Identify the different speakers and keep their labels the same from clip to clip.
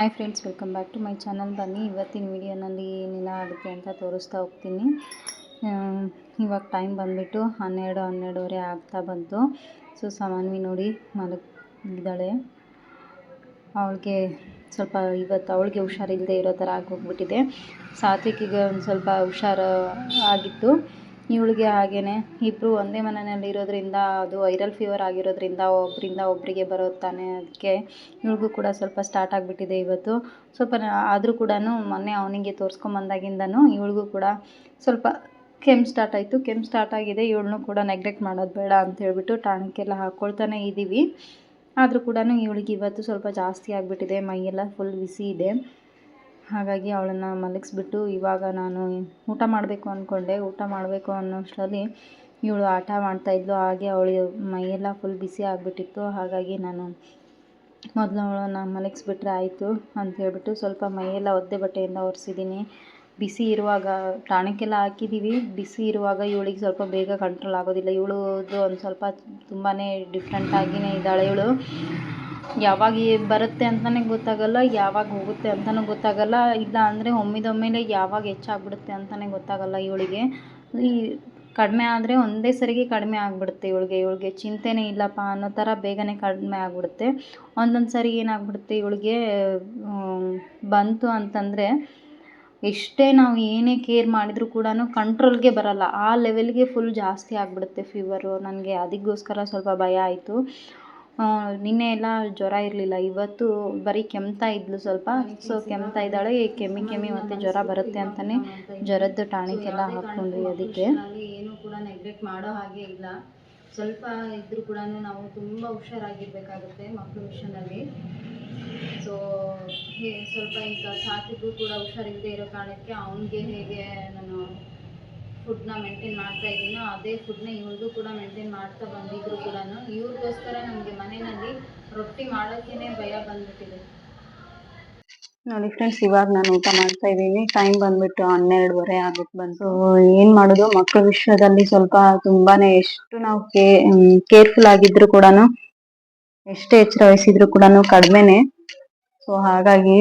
Speaker 1: Hi friends welcome back to my channel ಬನ್ನಿ, ಇವತ್ತಿನ ವಿಡಿಯೋನಲ್ಲಿ ಏನೆಲ್ಲ ಆಗುತ್ತೆ ಅಂತ ತೋರಿಸ್ತಾ ಹೋಗ್ತೀನಿ. ಇವಾಗ ಟೈಮ್ ಬಂದುಬಿಟ್ಟು ಹನ್ನೆರಡು, ಹನ್ನೆರಡುವರೆ ಆಗ್ತಾ ಬಂತು. ಸೊ ಸಾಮಾನ್ವಿ ನೋಡಿ, ಮಲಗಿದ್ದಾಳೆ. ಅವಳಿಗೆ ಸ್ವಲ್ಪ ಇವತ್ತು ಅವಳಿಗೆ ಹುಷಾರಿಲ್ಲದೆ ಇರೋ ಥರ ಆಗೋಗ್ಬಿಟ್ಟಿದೆ. ಸಾತ್ವಿಕಿಗೆ ಒಂದು ಸ್ವಲ್ಪ ಹುಷಾರು ಆಗಿತ್ತು. ಇವಳಿಗೆ ಹಾಗೇ ಇಬ್ಬರು ಒಂದೇ ಮನೆಯಲ್ಲಿ ಇರೋದ್ರಿಂದ ಅದು ವೈರಲ್ ಫೀವರ್ ಆಗಿರೋದ್ರಿಂದ ಒಬ್ಬರಿಂದ ಒಬ್ಬರಿಗೆ ಬರುತ್ತಾನೆ ತಾನೇ ಅದಕ್ಕೆ ಇವಳಿಗೂ ಕೂಡ ಸ್ವಲ್ಪ ಸ್ಟಾರ್ಟ್ ಆಗಿಬಿಟ್ಟಿದೆ ಇವತ್ತು. ಸ್ವಲ್ಪ ಆದರೂ ಕೂಡ ಮೊನ್ನೆ ಅವನಿಗೆ ತೋರಿಸ್ಕೊಂಬಂದಾಗಿಂದನೂ ಇವಳಿಗೂ ಕೂಡ ಸ್ವಲ್ಪ ಕೆಮ್ಮು ಸ್ಟಾರ್ಟ್ ಆಯಿತು. ಕೆಮ್ಮು ಸ್ಟಾರ್ಟ್ ಆಗಿದೆ, ಇವಳನ್ನೂ ಕೂಡ ನೆಗ್ಲೆಕ್ಟ್ ಮಾಡೋದು ಬೇಡ ಅಂತ ಹೇಳ್ಬಿಟ್ಟು ಟಾನಿಕ್ ಎಲ್ಲ ಹಾಕ್ಕೊಳ್ತಾನೆ ಇದ್ದೀವಿ ಆದರೂ ಕೂಡ ಇವಳಿಗೆ ಇವತ್ತು ಸ್ವಲ್ಪ ಜಾಸ್ತಿ ಆಗಿಬಿಟ್ಟಿದೆ, ಮೈಯೆಲ್ಲ ಫುಲ್ ಬಿಸಿ ಇದೆ. ಹಾಗಾಗಿ ಅವಳನ್ನು ಮಲಗಿಸ್ಬಿಟ್ಟು ಇವಾಗ ನಾನು ಊಟ ಮಾಡಬೇಕು ಅಂದ್ಕೊಂಡೆ. ಊಟ ಮಾಡಬೇಕು ಅನ್ನೋಷ್ಟರಲ್ಲಿ ಇವಳು ಆಟ ಮಾಡ್ತಾಯಿದ್ಲು ಹಾಗೆ ಅವಳು ಮೈಯೆಲ್ಲ ಫುಲ್ ಬಿಸಿ ಆಗಿಬಿಟ್ಟಿತ್ತು. ಹಾಗಾಗಿ ನಾನು ಮೊದಲು ಅವಳನ್ನು ಮಲಗಿಸ್ಬಿಟ್ರೆ ಆಯಿತು ಅಂತ ಹೇಳಿಬಿಟ್ಟು ಸ್ವಲ್ಪ ಮೈಯೆಲ್ಲ ಒದ್ದೆ ಬಟ್ಟೆಯಿಂದ ಒರೆಸಿದ್ದೀನಿ. ಬಿಸಿ ಇರುವಾಗ ಟಾಣಿಕೆಲ್ಲ ಹಾಕಿದ್ದೀವಿ. ಬಿಸಿ ಇರುವಾಗ ಇವಳಿಗೆ ಸ್ವಲ್ಪ ಬೇಗ ಕಂಟ್ರೋಲ್ ಆಗೋದಿಲ್ಲ. ಇವಳದು ಒಂದು ಸ್ವಲ್ಪ ತುಂಬಾ ಡಿಫ್ರೆಂಟ್ ಆಗಿಯೇ ಇದ್ದಾಳೆ ಇವಳು. ಯಾವಾಗ ಬರುತ್ತೆ ಅಂತಲೇ ಗೊತ್ತಾಗಲ್ಲ, ಯಾವಾಗ ಹೋಗುತ್ತೆ ಅಂತಲೂ ಗೊತ್ತಾಗಲ್ಲ. ಇಲ್ಲ ಅಂದರೆ ಒಮ್ಮಿದೊಮ್ಮೆಲೆ ಯಾವಾಗ ಹೆಚ್ಚಾಗ್ಬಿಡುತ್ತೆ ಅಂತಲೇ ಗೊತ್ತಾಗಲ್ಲ ಇವಳಿಗೆ. ಈ ಕಡಿಮೆ ಆದರೆ ಒಂದೇ ಸರಿಗೆ ಕಡಿಮೆ ಆಗಿಬಿಡುತ್ತೆ ಇವಳಿಗೆ. ಇವಳಿಗೆ ಚಿಂತೆನೇ ಇಲ್ಲಪ್ಪ ಅನ್ನೋ ಥರ ಬೇಗನೆ ಕಡಿಮೆ ಆಗಿಬಿಡುತ್ತೆ. ಒಂದೊಂದು ಸರಿ ಏನಾಗ್ಬಿಡುತ್ತೆ ಇವಳಿಗೆ ಬಂತು ಅಂತಂದರೆ ಎಷ್ಟೇ ನಾವು ಏನೇ ಕೇರ್ ಮಾಡಿದರೂ ಕೂಡ ಕಂಟ್ರೋಲ್ಗೆ ಬರಲ್ಲ. ಆ ಲೆವೆಲ್ಗೆ ಫುಲ್ ಜಾಸ್ತಿ ಆಗಿಬಿಡುತ್ತೆ ಫೀವರು ನನಗೆ ಅದಕ್ಕೋಸ್ಕರ ಸ್ವಲ್ಪ ಭಯ ಆಯಿತು. ನಿನ್ನೆ ಎಲ್ಲ ಜ್ವರ ಇರಲಿಲ್ಲ. ಇವತ್ತು ಬರೀ ಕೆಮ್ತಾ ಇದ್ಲು ಸ್ವಲ್ಪ. ಸೊ ಕೆಮ್ತಾ ಇದ್ದಾಳೆ. ಕೆಮ್ಮಿ ಕೆಮ್ಮಿ ಮತ್ತು ಜ್ವರ ಬರುತ್ತೆ ಅಂತಲೇ ಜ್ವರದ್ದು ಟಾನಿಕ್ ಎಲ್ಲ ಹಾಕ್ಕೊಂಡ್ವಿ ಅದಕ್ಕೆ. ಏನು ಕೂಡ ನೆಗ್ಲೆಕ್ಟ್ ಮಾಡೋ ಹಾಗೆ ಇಲ್ಲ. ಸ್ವಲ್ಪ ಇದ್ರೂ ಕೂಡ ನಾವು ತುಂಬ ಹುಷಾರಾಗಿರ್ಬೇಕಾಗುತ್ತೆ ಮಕ್ಕಳ ವಿಷಯದಲ್ಲಿ. ಸೊ ಹೇ, ಸ್ವಲ್ಪ ಈಗ ಸಾಕಿಗೂ ಕೂಡ ಹುಷಾರಿಲ್ಲದೆ ಇರೋ ಕಾರಣಕ್ಕೆ ಅವನಿಗೆ ಹೇಗೆ ನಾನು ಫುಡ್ನ ಮೇಂಟೈನ್ ಮಾಡ್ತಾ ಇದ್ದೀನೋ ಅದೇ ಫುಡ್ನ ಇವ್ರಿಗೂ ಕೂಡ ಮೇಂಟೈನ್ ಮಾಡ್ತಾ ಬಂದಿದ್ರು ಕೂಡ. ಇವ್ರಿಗೋಸ್ಕರ ನಮಗೆ ಮನೆಯಲ್ಲಿ ರೊಟ್ಟಿ ಮಾಡೋಕ್ಕೇ ಭಯ ಬಂದ್ಬಿಟ್ಟಿದೆ. ನೋಡಿ ಫ್ರೆಂಡ್ಸ್ ಇವಾಗ ನಾನು ಊಟ ಮಾಡ್ತಾ ಇದ್ದೀನಿ. ಟೈಮ್ ಬಂದ್ಬಿಟ್ಟು ಹನ್ನೆರಡುವರೆ ಆಗುತ್ತೆ ಬಂತು. ಏನು ಮಾಡೋದು? ಮಕ್ಕಳ ವಿಷಯದಲ್ಲಿ ಸ್ವಲ್ಪ ತುಂಬಾನೇ ಎಷ್ಟು ನಾವು ಕೇರ್ಫುಲ್ ಆಗಿದ್ರು ಕೂಡ ಎಷ್ಟೇ ಎಚ್ಚರ ವಹಿಸಿದ್ರು ಕೂಡ ಕಡಿಮೆನೆ. ಸೊ ಹಾಗಾಗಿ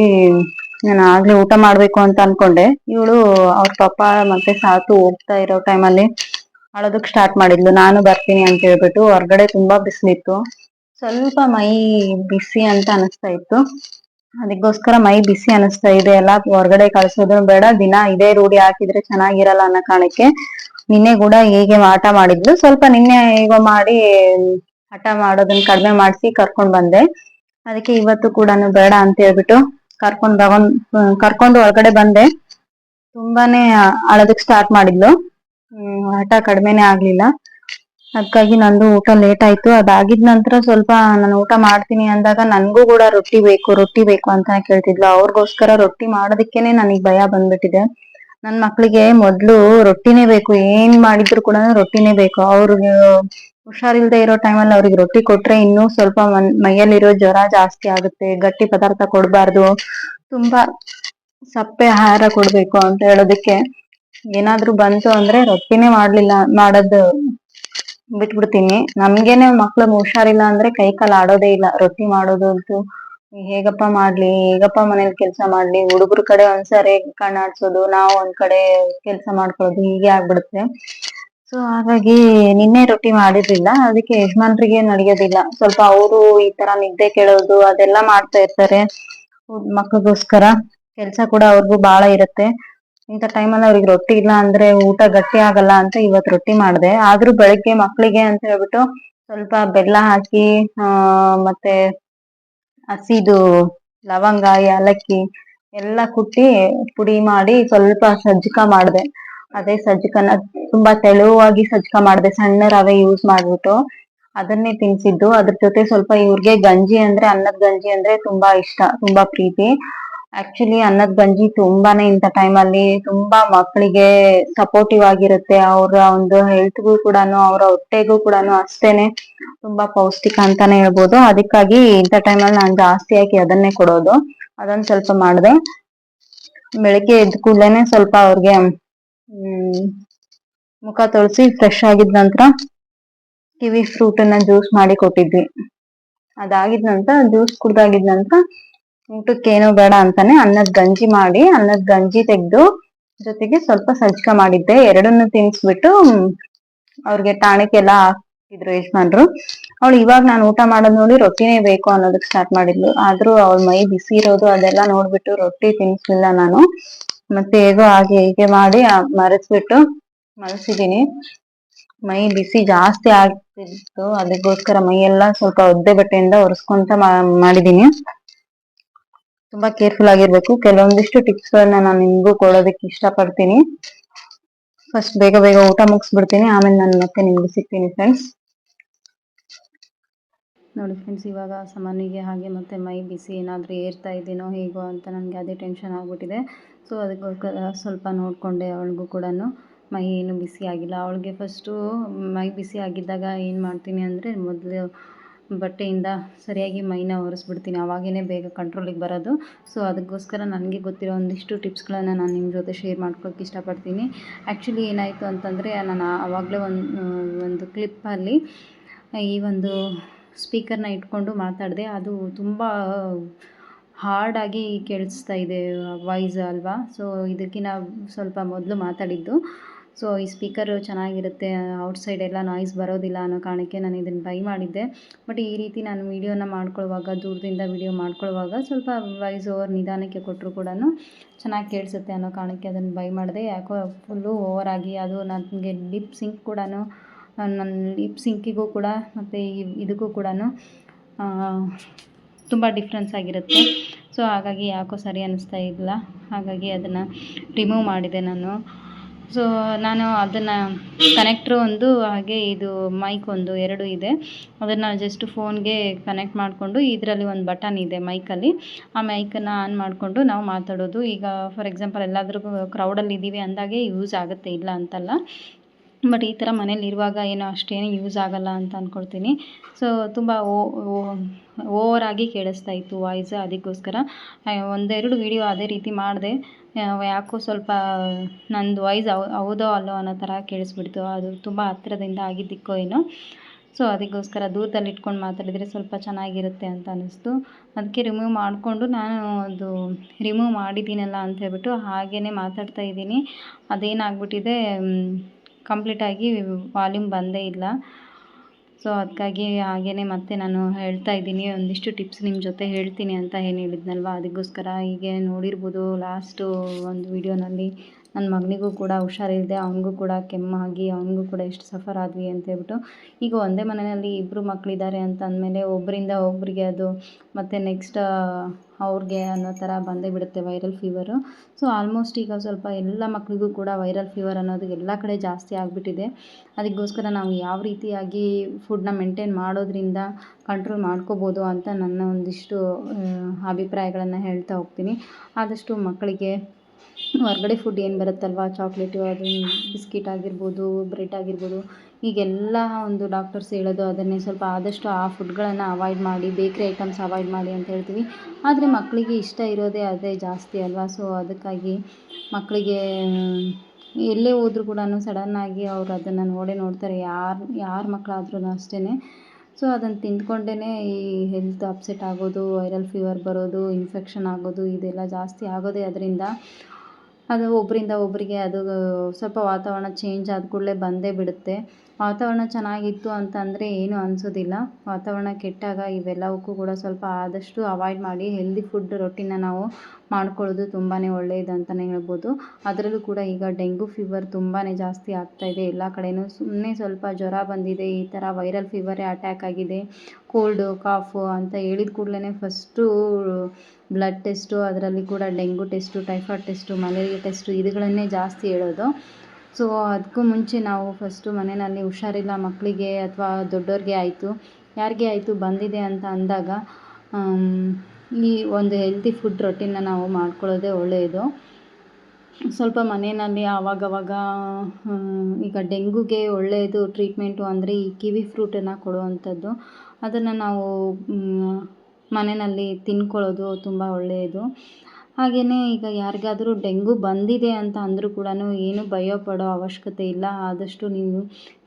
Speaker 1: ನಾನು ಆಗ್ಲೇ ಊಟ ಮಾಡ್ಬೇಕು ಅಂತ ಅನ್ಕೊಂಡೆ. ಇವಳು ಅವ್ರ ಪಪ್ಪ ಮತ್ತೆ ಸಾತು ಹೋಗ್ತಾ ಇರೋ ಟೈಮಲ್ಲಿ ಅಳೋದಕ್ ಸ್ಟಾರ್ಟ್ ಮಾಡಿದ್ಲು. ನಾನು ಬರ್ತೀನಿ ಅಂತ ಹೇಳ್ಬಿಟ್ಟು ಹೊರ್ಗಡೆ ತುಂಬಾ ಬಿಸಿಲಿತ್ತು. ಸ್ವಲ್ಪ ಮೈ ಬಿಸಿ ಅಂತ ಅನಿಸ್ತಾ ಇತ್ತು. ಅದಕ್ಕೋಸ್ಕರ ಮೈ ಬಿಸಿ ಅನಿಸ್ತಾ ಇದೆ. ಎಲ್ಲ ಹೊರಗಡೆ ಕಳ್ಸೋದು ಬೇಡ. ದಿನ ಇದೇ ರೂಢಿ ಹಾಕಿದ್ರೆ ಚೆನ್ನಾಗಿರಲ್ಲ ಅನ್ನೋ ಕಾರಣಕ್ಕೆ ನಿನ್ನೆ ಕೂಡ ಹೀಗೆ ಆಟ ಮಾಡಿದ್ಲು. ಸ್ವಲ್ಪ ನಿನ್ನೆ ಹೇಗೋ ಮಾಡಿ ಹಠ ಮಾಡೋದನ್ನ ಕಡಿಮೆ ಮಾಡಿಸಿ ಕರ್ಕೊಂಡ್ ಬಂದೆ. ಅದಕ್ಕೆ ಇವತ್ತು ಕೂಡ ಬೇಡ ಅಂತ ಹೇಳ್ಬಿಟ್ಟು ಕರ್ಕೊಂಡ್ ಬಗೊಂಡ್ ಕರ್ಕೊಂಡು ಒಳಗಡೆ ಬಂದೆ. ತುಂಬಾನೇ ಅಳೋದಕ್ ಸ್ಟಾರ್ಟ್ ಮಾಡಿದ್ಲು. ಹ್ಮ್, ಹಠ ಕಡಿಮೆನೆ ಆಗ್ಲಿಲ್ಲ. ಅದಕ್ಕಾಗಿ ನಂದು ಊಟ ಲೇಟ್ ಆಯ್ತು. ಅದಾಗಿದ ನಂತರ ಸ್ವಲ್ಪ ನಾನು ಊಟ ಮಾಡ್ತೀನಿ ಅಂದಾಗ ನನ್ಗೂ ಕೂಡ ರೊಟ್ಟಿ ಬೇಕು ರೊಟ್ಟಿ ಬೇಕು ಅಂತ ಕೇಳ್ತಿದ್ಲು. ಅವ್ರಿಗೋಸ್ಕರ ರೊಟ್ಟಿ ಮಾಡೋದಕ್ಕೇನೆ ನನಗ್ ಭಯ ಬಂದ್ಬಿಟ್ಟಿದೆ. ನನ್ ಮಕ್ಳಿಗೆ ಮೊದ್ಲು ರೊಟ್ಟಿನೇ ಬೇಕು. ಏನ್ ಮಾಡಿದ್ರು ಕೂಡ ರೊಟ್ಟಿನೇ ಬೇಕು. ಅವ್ರಿಗೆ ಹುಷಾರಿಲ್ದೆ ಇರೋ ಟೈಮಲ್ಲಿ ಅವ್ರಿಗೆ ರೊಟ್ಟಿ ಕೊಟ್ರೆ ಇನ್ನೂ ಸ್ವಲ್ಪ ಮೈಯಲ್ಲಿರೋ ಜ್ವರ ಜಾಸ್ತಿ ಆಗುತ್ತೆ, ಗಟ್ಟಿ ಪದಾರ್ಥ ಕೊಡಬಾರ್ದು, ತುಂಬಾ ಸಪ್ಪೆ ಆಹಾರ ಕೊಡ್ಬೇಕು ಅಂತ ಹೇಳೋದಕ್ಕೆ ಏನಾದ್ರೂ ಬಂತು ಅಂದ್ರೆ ರೊಟ್ಟಿನೇ ಮಾಡ್ಲಿಲ್ಲ, ಮಾಡೋದು ಬಿಟ್ಬಿಡ್ತೀನಿ. ನಮ್ಗೇನೆ ಮಕ್ಳು ಹುಷಾರಿಲ್ಲ ಅಂದ್ರೆ ಕೈ ಕಾಲು ಆಡೋದೇ ಇಲ್ಲ, ರೊಟ್ಟಿ ಮಾಡೋದು ಅಂತೂ. ಹೇಗಪ್ಪ ಮಾಡ್ಲಿ, ಹೇಗಪ್ಪ ಮನೇಲಿ ಕೆಲಸ ಮಾಡ್ಲಿ, ಹುಡುಗರ ಕಡೆ ಒಂದ್ಸರಿ ಕಣ್ಣಾಡ್ಸೋದು ನಾವು ಒಂದ್ ಕಡೆ ಕೆಲಸ ಮಾಡ್ಕೊಳ್ಳೋದು, ಹೀಗೆ ಆಗ್ಬಿಡುತ್ತೆ. ಸೊ ಹಾಗಾಗಿ ನಿನ್ನೆ ರೊಟ್ಟಿ ಮಾಡಿರ್ಲಿಲ್ಲ. ಅದಕ್ಕೆ ಯಜಮಾನ್ರಿಗೆ ನಡೆಯೋದಿಲ್ಲ. ಸ್ವಲ್ಪ ಅವರು ಈ ತರ ನಿದ್ದೆ ಕೇಳೋದು ಅದೆಲ್ಲ ಮಾಡ್ತಾ ಇರ್ತಾರೆ. ಮಕ್ಕಳಿಗೋಸ್ಕರ ಕೆಲಸ ಕೂಡ ಅವ್ರಿಗೂ ಬಹಳ ಇರುತ್ತೆ. ಇಂಥ ಟೈಮಲ್ಲಿ ಅವ್ರಿಗೆ ರೊಟ್ಟಿ ಇಲ್ಲ ಅಂದ್ರೆ ಊಟ ಗಟ್ಟಿ ಆಗಲ್ಲ ಅಂತ ಇವತ್ ರೊಟ್ಟಿ ಮಾಡಿದೆ. ಆದ್ರೂ ಬೆಳಿಗ್ಗೆ ಮಕ್ಕಳಿಗೆ ಅಂತ ಹೇಳ್ಬಿಟ್ಟು ಸ್ವಲ್ಪ ಬೆಲ್ಲ ಹಾಕಿ, ಆ, ಮತ್ತೆ ಹಸಿದು ಲವಂಗ ಏಲಕ್ಕಿ ಎಲ್ಲ ಕುಟ್ಟಿ ಪುಡಿ ಮಾಡಿ ಸ್ವಲ್ಪ ಸಜ್ಜಕ ಮಾಡಿದೆ. ಅದೇ ಸಜ್ಜಕನ ತುಂಬಾ ತೆಳುವಾಗಿ ಸಜ್ಕ ಮಾಡಿದೆ, ಸಣ್ಣ ರವೆ ಯೂಸ್ ಮಾಡ್ಬಿಟ್ಟು ಅದನ್ನೇ ತಿನ್ಸಿದ್ದು. ಅದ್ರ ಜೊತೆ ಸ್ವಲ್ಪ ಇವ್ರಿಗೆ ಗಂಜಿ ಅಂದ್ರೆ, ಅನ್ನದ ಗಂಜಿ ಅಂದ್ರೆ ತುಂಬಾ ಇಷ್ಟ, ತುಂಬಾ ಪ್ರೀತಿ. ಆಕ್ಚುಲಿ ಅನ್ನದ ಗಂಜಿ ತುಂಬಾನೇ ಇಂಥ ಟೈಮಲ್ಲಿ ತುಂಬಾ ಮಕ್ಕಳಿಗೆ ಸಪೋರ್ಟಿವ್ ಆಗಿರುತ್ತೆ. ಅವರ ಒಂದು ಹೆಲ್ತ್ಗೂ ಕೂಡ ಅವರ ಹೊಟ್ಟೆಗೂ ಕೂಡ ಅಷ್ಟೇನೆ ತುಂಬಾ ಪೌಷ್ಟಿಕ ಅಂತಾನೆ ಹೇಳ್ಬೋದು. ಅದಕ್ಕಾಗಿ ಇಂಥ ಟೈಮಲ್ಲಿ ನಾನು ಜಾಸ್ತಿಯಾಗಿ ಅದನ್ನೇ ಕೊಡೋದು. ಅದನ್ನ ಸ್ವಲ್ಪ ಮಾಡಿದೆ. ಬೆಳಿಗ್ಗೆ ಎದ್ದ ಕೂಡಲೇನೆ ಸ್ವಲ್ಪ ಅವ್ರಿಗೆ, ಹ್ಮ್ ಮುಖ ತೊಳಸಿ ಫ್ರೆಶ್ ಆಗಿದ ನಂತರ ಕಿವಿ ಫ್ರೂಟ್ ಅನ್ನ ಜ್ಯೂಸ್ ಮಾಡಿ ಕೊಟ್ಟಿದ್ವಿ. ಅದಾಗಿದ ನಂತರ ಜ್ಯೂಸ್ ಕುಡ್ದಾಗಿದ ನಂತರ
Speaker 2: ಊಟಕ್ಕೇನು ಬೇಡ ಅಂತಾನೆ ಅನ್ನದ ಗಂಜಿ ಮಾಡಿ, ಅನ್ನದ ಗಂಜಿ ತೆಗೆದು ಜೊತೆಗೆ ಸ್ವಲ್ಪ ಸಜ್ಜಕ ಮಾಡಿದ್ದೆ. ಎರಡನ್ನು ತಿನ್ಸ್ಬಿಟ್ಟು ಅವ್ರಿಗೆ ಅವ್ರಿಗೆ ಟಾಣಿಕೆಲ್ಲ ಹಾಕಿದ್ರು ಯಜಮಾನ್ರು. ಅವಳು ಇವಾಗ ನಾನು ಊಟ ಮಾಡೋದ್ ನೋಡಿ ರೊಟ್ಟಿನೇ ಬೇಕು ಅನ್ನೋದಕ್ಕೆ ಸ್ಟಾರ್ಟ್ ಮಾಡಿದ್ಲು. ಆದ್ರೂ ಅವಳ ಮೈ ಬಿಸಿ ಇರೋದು ಅದೆಲ್ಲ ನೋಡ್ಬಿಟ್ಟು ರೊಟ್ಟಿ ತಿನ್ಸ್ಲಿಲ್ಲ ನಾನು. ಮತ್ತೆ ಹೇಗೋ ಹಾಗೆ ಹೀಗೆ ಮಾಡಿ ಮರೆಸ್ಬಿಟ್ಟು ಮಲಸಿದೀನಿ ಮೈ ಬಿಸಿ ಜಾಸ್ತಿ ಆಗ್ತಿತ್ತು. ಅದಕ್ಕೋಸ್ಕರ ಮೈಯೆಲ್ಲ ಸ್ವಲ್ಪ ಒದ್ದೆ ಬಟ್ಟೆಯಿಂದ ಒರೆಸ್ಕೊಂತ ಮಾಡಿದ್ದೀನಿ. ಮಾಡಿದೀನಿ ತುಂಬಾ ಕೇರ್ಫುಲ್ ಆಗಿರ್ಬೇಕು. ಕೆಲವೊಂದಿಷ್ಟು ಟಿಪ್ಸ್ ಗಳನ್ನ ನಾನು ನಿಮ್ಗೂ ಕೊಡೋದಕ್ಕೆ ಇಷ್ಟಪಡ್ತೀನಿ. ಫಸ್ಟ್ ಬೇಗ ಬೇಗ ಊಟ ಮುಗಿಸ್ಬಿಡ್ತೀನಿ. ಆಮೇಲೆ ನಾನು ಮತ್ತೆ ನಿಮ್ಗೆ ಸಿಗ್ತೀನಿ ಫ್ರೆಂಡ್ಸ್ ನೋಡಿ ಫ್ರೆಂಡ್ಸ್ ಇವಾಗ ಸಮಾನಿಗೆ ಹಾಗೆ ಮತ್ತೆ ಮೈ ಬಿಸಿ ಏನಾದರೂ ಏರ್ತಾ ಇದ್ದೀನೋ ಹೇಗೋ ಅಂತ ನನಗೆ ಅದೇ ಟೆನ್ಷನ್ ಆಗಿಬಿಟ್ಟಿದೆ. ಸೊ ಅದಕ್ಕೋಸ್ಕರ ಸ್ವಲ್ಪ ನೋಡಿಕೊಂಡೆ ಅವಳಿಗೂ ಕೂಡ ಮೈ ಏನು ಬಿಸಿ ಆಗಿಲ್ಲ. ಅವಳಿಗೆ ಫಸ್ಟು ಮೈ ಬಿಸಿ ಆಗಿದ್ದಾಗ ಏನು ಮಾಡ್ತೀನಿ ಅಂದರೆ ಮೊದಲು ಬಟ್ಟೆಯಿಂದ ಸರಿಯಾಗಿ ಮೈನ ಒರೆಸ್ಬಿಡ್ತೀನಿ. ಆವಾಗೇ ಬೇಗ ಕಂಟ್ರೋಲಿಗೆ ಬರೋದು. ಸೊ ಅದಕ್ಕೋಸ್ಕರ ನನಗೆ ಗೊತ್ತಿರೋ ಒಂದಿಷ್ಟು ಟಿಪ್ಸ್ಗಳನ್ನು ನಾನು ನಿಮ್ಮ ಜೊತೆ ಶೇರ್ ಮಾಡ್ಕೊಳಕ್ಕೆ ಇಷ್ಟಪಡ್ತೀನಿ. ಆ್ಯಕ್ಚುಲಿ ಏನಾಯಿತು ಅಂತಂದರೆ, ನಾನು ಆವಾಗಲೇ ಒಂದು ಒಂದು ಕ್ಲಿಪ್ಪಲ್ಲಿ ಈ ಒಂದು ಸ್ಪೀಕರ್ನ ಇಟ್ಕೊಂಡು ಮಾತಾಡಿದೆ. ಅದು ತುಂಬ ಹಾರ್ಡಾಗಿ ಕೇಳಿಸ್ತಾ ಇದೆ ವಾಯ್ಸ್ ಅಲ್ವಾ? ಸೊ ಇದಕ್ಕಿಂತ ಸ್ವಲ್ಪ ಮೊದಲು ಮಾತಾಡಿದ್ದು. ಸೊ ಈ ಸ್ಪೀಕರು ಚೆನ್ನಾಗಿರುತ್ತೆ ಔಟ್ಸೈಡ್ ಎಲ್ಲ ನಾಯ್ಸ್ ಬರೋದಿಲ್ಲ ಅನ್ನೋ ಕಾರಣಕ್ಕೆ ನಾನು ಇದನ್ನು ಬೈ ಮಾಡಿದ್ದೆ. ಬಟ್ ಈ ರೀತಿ ನಾನು ವೀಡಿಯೋನ ಮಾಡ್ಕೊಳ್ಳುವಾಗ, ದೂರದಿಂದ ವೀಡಿಯೋ ಮಾಡ್ಕೊಳ್ಳುವಾಗ ಸ್ವಲ್ಪ ವಾಯ್ಸ್ ಓವರ್ ನಿಧಾನಕ್ಕೆ ಕೊಟ್ಟರು ಕೂಡ ಚೆನ್ನಾಗಿ ಕೇಳಿಸುತ್ತೆ ಅನ್ನೋ ಕಾರಣಕ್ಕೆ ಅದನ್ನು ಬೈ ಮಾಡಿದೆ. ಯಾಕೋ ಫುಲ್ಲು ಆಗಿ ಅದು ನನಗೆ ಲಿಪ್ ಸಿಂಕ್ ಕೂಡ ನನ್ನ ಲಿಪ್ ಸಿಂಕಿಗೂ ಕೂಡ ಮತ್ತು ಇದಕ್ಕೂ ಕೂಡ ತುಂಬ ಡಿಫ್ರೆನ್ಸ್ ಆಗಿರುತ್ತೆ. ಸೊ ಹಾಗಾಗಿ ಯಾಕೋ ಸರಿ ಅನ್ನಿಸ್ತಾ ಇಲ್ಲ. ಹಾಗಾಗಿ ಅದನ್ನು ರಿಮೂವ್ ಮಾಡಿದೆ ನಾನು. ಸೊ ನಾನು ಅದನ್ನು ಕನೆಕ್ಟ್ರು ಒಂದು, ಹಾಗೆ ಇದು ಮೈಕ್ ಒಂದು, ಎರಡು ಇದೆ. ಅದನ್ನು ಜಸ್ಟ್ ಫೋನ್ಗೆ ಕನೆಕ್ಟ್ ಮಾಡಿಕೊಂಡು ಇದರಲ್ಲಿ ಒಂದು ಬಟನ್ ಇದೆ ಮೈಕಲ್ಲಿ ಆ ಮೈಕನ್ನು ಆನ್ ಮಾಡಿಕೊಂಡು ನಾವು ಮಾತಾಡೋದು. ಈಗ ಫಾರ್ ಎಕ್ಸಾಂಪಲ್ ಎಲ್ಲಾದರೂ ಕ್ರೌಡಲ್ಲಿ ಇದ್ದೀವಿ ಅಂದಾಗೆ ಯೂಸ್ ಆಗುತ್ತೆ ಇಲ್ಲ ಅಂತಲ್ಲ. ಬಟ್ ಈ ಥರ ಮನೇಲಿರುವಾಗ ಏನೋ ಅಷ್ಟೇನು ಯೂಸ್ ಆಗೋಲ್ಲ ಅಂತ ಅಂದ್ಕೊಳ್ತೀನಿ ಸೊ ತುಂಬ ಓವರಾಗಿ ಕೇಳಿಸ್ತಾ ಇತ್ತು ವಾಯ್ಸ್ ಅದಕ್ಕೋಸ್ಕರ. ಒಂದೆರಡು ವೀಡಿಯೋ ಅದೇ ರೀತಿ ಮಾಡಿದೆ. ಯಾಕೋ ಸ್ವಲ್ಪ ನಂದು ವಾಯ್ಸ್ ಹೌದೋ ಅಲ್ಲೋ ಅನ್ನೋ ಥರ ಕೇಳಿಸ್ಬಿಡ್ತು. ಅದು ತುಂಬ ಹತ್ತಿರದಿಂದ ಆಗಿದ್ದಕ್ಕೋ ಏನೋ. ಸೊ ಅದಕ್ಕೋಸ್ಕರ ದೂರದಲ್ಲಿ ಇಟ್ಕೊಂಡು ಮಾತಾಡಿದರೆ ಸ್ವಲ್ಪ ಚೆನ್ನಾಗಿರುತ್ತೆ ಅಂತ ಅನ್ನಿಸ್ತು. ಅದಕ್ಕೆ ರಿಮೂವ್ ಮಾಡಿಕೊಂಡು ನಾನು ಅದು ರಿಮೂವ್ ಮಾಡಿದ್ದೀನಲ್ಲ ಅಂತ ಹೇಳ್ಬಿಟ್ಟು ಹಾಗೇ ಮಾತಾಡ್ತಾ ಇದ್ದೀನಿ. ಅದೇನಾಗ್ಬಿಟ್ಟಿದೆ ಕಂಪ್ಲೀಟಾಗಿ ವಾಲ್ಯೂಮ್ ಬಂದೇ ಇಲ್ಲ. ಸೊ ಅದಕ್ಕಾಗಿ ಹಾಗೇ ಮತ್ತೆ ನಾನು ಹೇಳ್ತಾ ಇದ್ದೀನಿ. ಒಂದಿಷ್ಟು ಟಿಪ್ಸ್ ನಿಮ್ಮ ಜೊತೆ ಹೇಳ್ತೀನಿ ಅಂತ ಏನು ಹೇಳಿದ್ನಲ್ವ? ಅದಕ್ಕೋಸ್ಕರ ಹೀಗೆ ನೋಡಿರ್ಬೋದು ಲಾಸ್ಟು ಒಂದು ವೀಡಿಯೋನಲ್ಲಿ ನನ್ನ ಮಗನಿಗೂ ಕೂಡ ಹುಷಾರಿಲ್ಲದೆ ಅವನಿಗೂ ಕೂಡ ಕೆಮ್ಮಾಗಿ ಅವನಿಗೂ ಕೂಡ ಎಷ್ಟು ಸಫರ್ ಆದ್ವಿ ಅಂತ ಹೇಳ್ಬಿಟ್ಟು, ಈಗ ಒಂದೇ ಮನೆಯಲ್ಲಿ ಇಬ್ಬರು ಮಕ್ಕಳಿದ್ದಾರೆ ಅಂತ ಅಂದಮೇಲೆ ಒಬ್ಬರಿಂದ ಒಬ್ಬರಿಗೆ ಅದು ಮತ್ತು ನೆಕ್ಸ್ಟ್ ಅವ್ರಿಗೆ ಅನ್ನೋ ಥರ ಬಂದೇ ಬಿಡುತ್ತೆ ವೈರಲ್ ಫೀವರು ಸೊ ಆಲ್ಮೋಸ್ಟ್ ಈಗ ಸ್ವಲ್ಪ ಎಲ್ಲ ಮಕ್ಕಳಿಗೂ ಕೂಡ ವೈರಲ್ ಫೀವರ್ ಅನ್ನೋದು ಎಲ್ಲ ಕಡೆ ಜಾಸ್ತಿ ಆಗಿಬಿಟ್ಟಿದೆ. ಅದಕ್ಕೋಸ್ಕರ ನಾವು ಯಾವ ರೀತಿಯಾಗಿ ಫುಡ್ನ ಮೇಂಟೈನ್ ಮಾಡೋದ್ರಿಂದ ಕಂಟ್ರೋಲ್ ಮಾಡ್ಕೋಬೋದು ಅಂತ ನನ್ನ ಒಂದಿಷ್ಟು ಅಭಿಪ್ರಾಯಗಳನ್ನು ಹೇಳ್ತಾ ಹೋಗ್ತೀನಿ. ಆದಷ್ಟು ಮಕ್ಕಳಿಗೆ ಹೊರ್ಗಡೆ ಫುಡ್ ಏನು ಬರುತ್ತಲ್ವ? ಚಾಕ್ಲೇಟು ಅದು ಬಿಸ್ಕಿಟ್ ಆಗಿರ್ಬೋದು ಬ್ರೆಡ್ ಆಗಿರ್ಬೋದು. ಈಗೆಲ್ಲ ಒಂದು ಡಾಕ್ಟರ್ಸ್ ಹೇಳೋದು ಅದನ್ನೇ ಸ್ವಲ್ಪ ಆದಷ್ಟು ಆ ಫುಡ್ಗಳನ್ನು ಅವಾಯ್ಡ್ ಮಾಡಿ ಬೇಕ್ರಿ ಐಟಮ್ಸ್ ಅವಾಯ್ಡ್ ಮಾಡಿ ಅಂತ ಹೇಳ್ತೀವಿ. ಆದರೆ ಮಕ್ಕಳಿಗೆ ಇಷ್ಟ ಇರೋದೇ ಅದೇ ಜಾಸ್ತಿ ಅಲ್ವಾ? ಸೊ ಅದಕ್ಕಾಗಿ ಮಕ್ಕಳಿಗೆ ಎಲ್ಲೇ ಹೋದ್ರೂ ಕೂಡ ಸಡನ್ನಾಗಿ ಅವ್ರು ಅದನ್ನು ನೋಡೇ ನೋಡ್ತಾರೆ. ಯಾರು, ಯಾರ ಮಕ್ಕಳಾದ್ರೂ ಅಷ್ಟೇ ಸೊ ಅದನ್ನು ತಿಂದ್ಕೊಂಡೇ ಈ ಹೆಲ್ತ್ ಅಪ್ಸೆಟ್ ಆಗೋದು ವೈರಲ್ ಫೀವರ್ ಬರೋದು ಇನ್ಫೆಕ್ಷನ್ ಆಗೋದು, ಇದೆಲ್ಲ ಜಾಸ್ತಿ ಆಗೋದೇ ಅದರಿಂದ ಅದು ಒಬ್ಬರಿಂದ ಒಬ್ಬರಿಗೆ ಅದು ಸ್ವಲ್ಪ ವಾತಾವರಣ ಚೇಂಜ್ ಆದ ಕೂಡಲೇ ಬಂದೇ ಬಿಡುತ್ತೆ. ವಾತಾವರಣ ಚೆನ್ನಾಗಿತ್ತು ಅಂತಂದರೆ ಏನೂ ಅನಿಸೋದಿಲ್ಲ. ವಾತಾವರಣ ಕೆಟ್ಟಾಗ ಇವೆಲ್ಲವಕ್ಕೂ ಕೂಡ ಸ್ವಲ್ಪ ಆದಷ್ಟು ಅವಾಯ್ಡ್ ಮಾಡಿ ಹೆಲ್ದಿ ಫುಡ್ ರೊಟ್ಟಿನ ನಾವು ಮಾಡ್ಕೊಳ್ಳೋದು ತುಂಬಾ ಒಳ್ಳೆಯದು ಅಂತಲೇ ಹೇಳ್ಬೋದು. ಅದರಲ್ಲೂ ಕೂಡ ಈಗ ಡೆಂಗು ಫೀವರ್ ತುಂಬಾ ಜಾಸ್ತಿ ಆಗ್ತಾಯಿದೆ ಎಲ್ಲ ಕಡೆಯೂ ಸುಮ್ಮನೆ ಸ್ವಲ್ಪ ಜ್ವರ ಬಂದಿದೆ. ಈ ಥರ ವೈರಲ್ ಫೀವರೇ ಅಟ್ಯಾಕ್ ಆಗಿದೆ. ಕೋಲ್ಡು ಕಾಫು ಅಂತ ಹೇಳಿದ ಕೂಡಲೇ ಫಸ್ಟು ಬ್ಲಡ್ ಟೆಸ್ಟು ಅದರಲ್ಲಿ ಕೂಡ dengue test typhoid test malaria test ಇದುಗಳನ್ನೇ ಜಾಸ್ತಿ ಹೇಳೋದು. ಸೊ ಅದಕ್ಕೂ ಮುಂಚೆ ನಾವು ಫಸ್ಟು ಮನೆಯಲ್ಲಿ ಹುಷಾರಿಲ್ಲ ಮಕ್ಕಳಿಗೆ ಅಥವಾ ದೊಡ್ಡವ್ರಿಗೆ ಆಯಿತು. ಯಾರಿಗೆ ಆಯಿತು, ಬಂದಿದೆ ಅಂತ ಅಂದಾಗ ಈ ಒಂದು ಹೆಲ್ತಿ ಫುಡ್ ರೊಟ್ಟಿನ ನಾವು ಮಾಡ್ಕೊಳ್ಳೋದೇ ಒಳ್ಳೆಯದು ಸ್ವಲ್ಪ ಮನೆಯಲ್ಲಿ ಆವಾಗವಾಗ ಈಗ ಡೆಂಗುಗೆ ಒಳ್ಳೆಯದು ಟ್ರೀಟ್ಮೆಂಟು ಅಂದರೆ ಈ ಕಿವಿ ಫ್ರೂಟನ್ನು ಕೊಡುವಂಥದ್ದು. ಅದನ್ನು ನಾವು ಮನೆಯಲ್ಲಿ ತಿನ್ಕೊಳ್ಳೋದು ತುಂಬ ಒಳ್ಳೆಯದು ಹಾಗೆಯೇ ಈಗ ಯಾರಿಗಾದರೂ ಡೆಂಗು ಬಂದಿದೆ ಅಂತ ಅಂದರೂ ಕೂಡ ಏನು ಭಯ ಪಡೋ ಅವಶ್ಯಕತೆ ಇಲ್ಲ. ಆದಷ್ಟು ನೀವು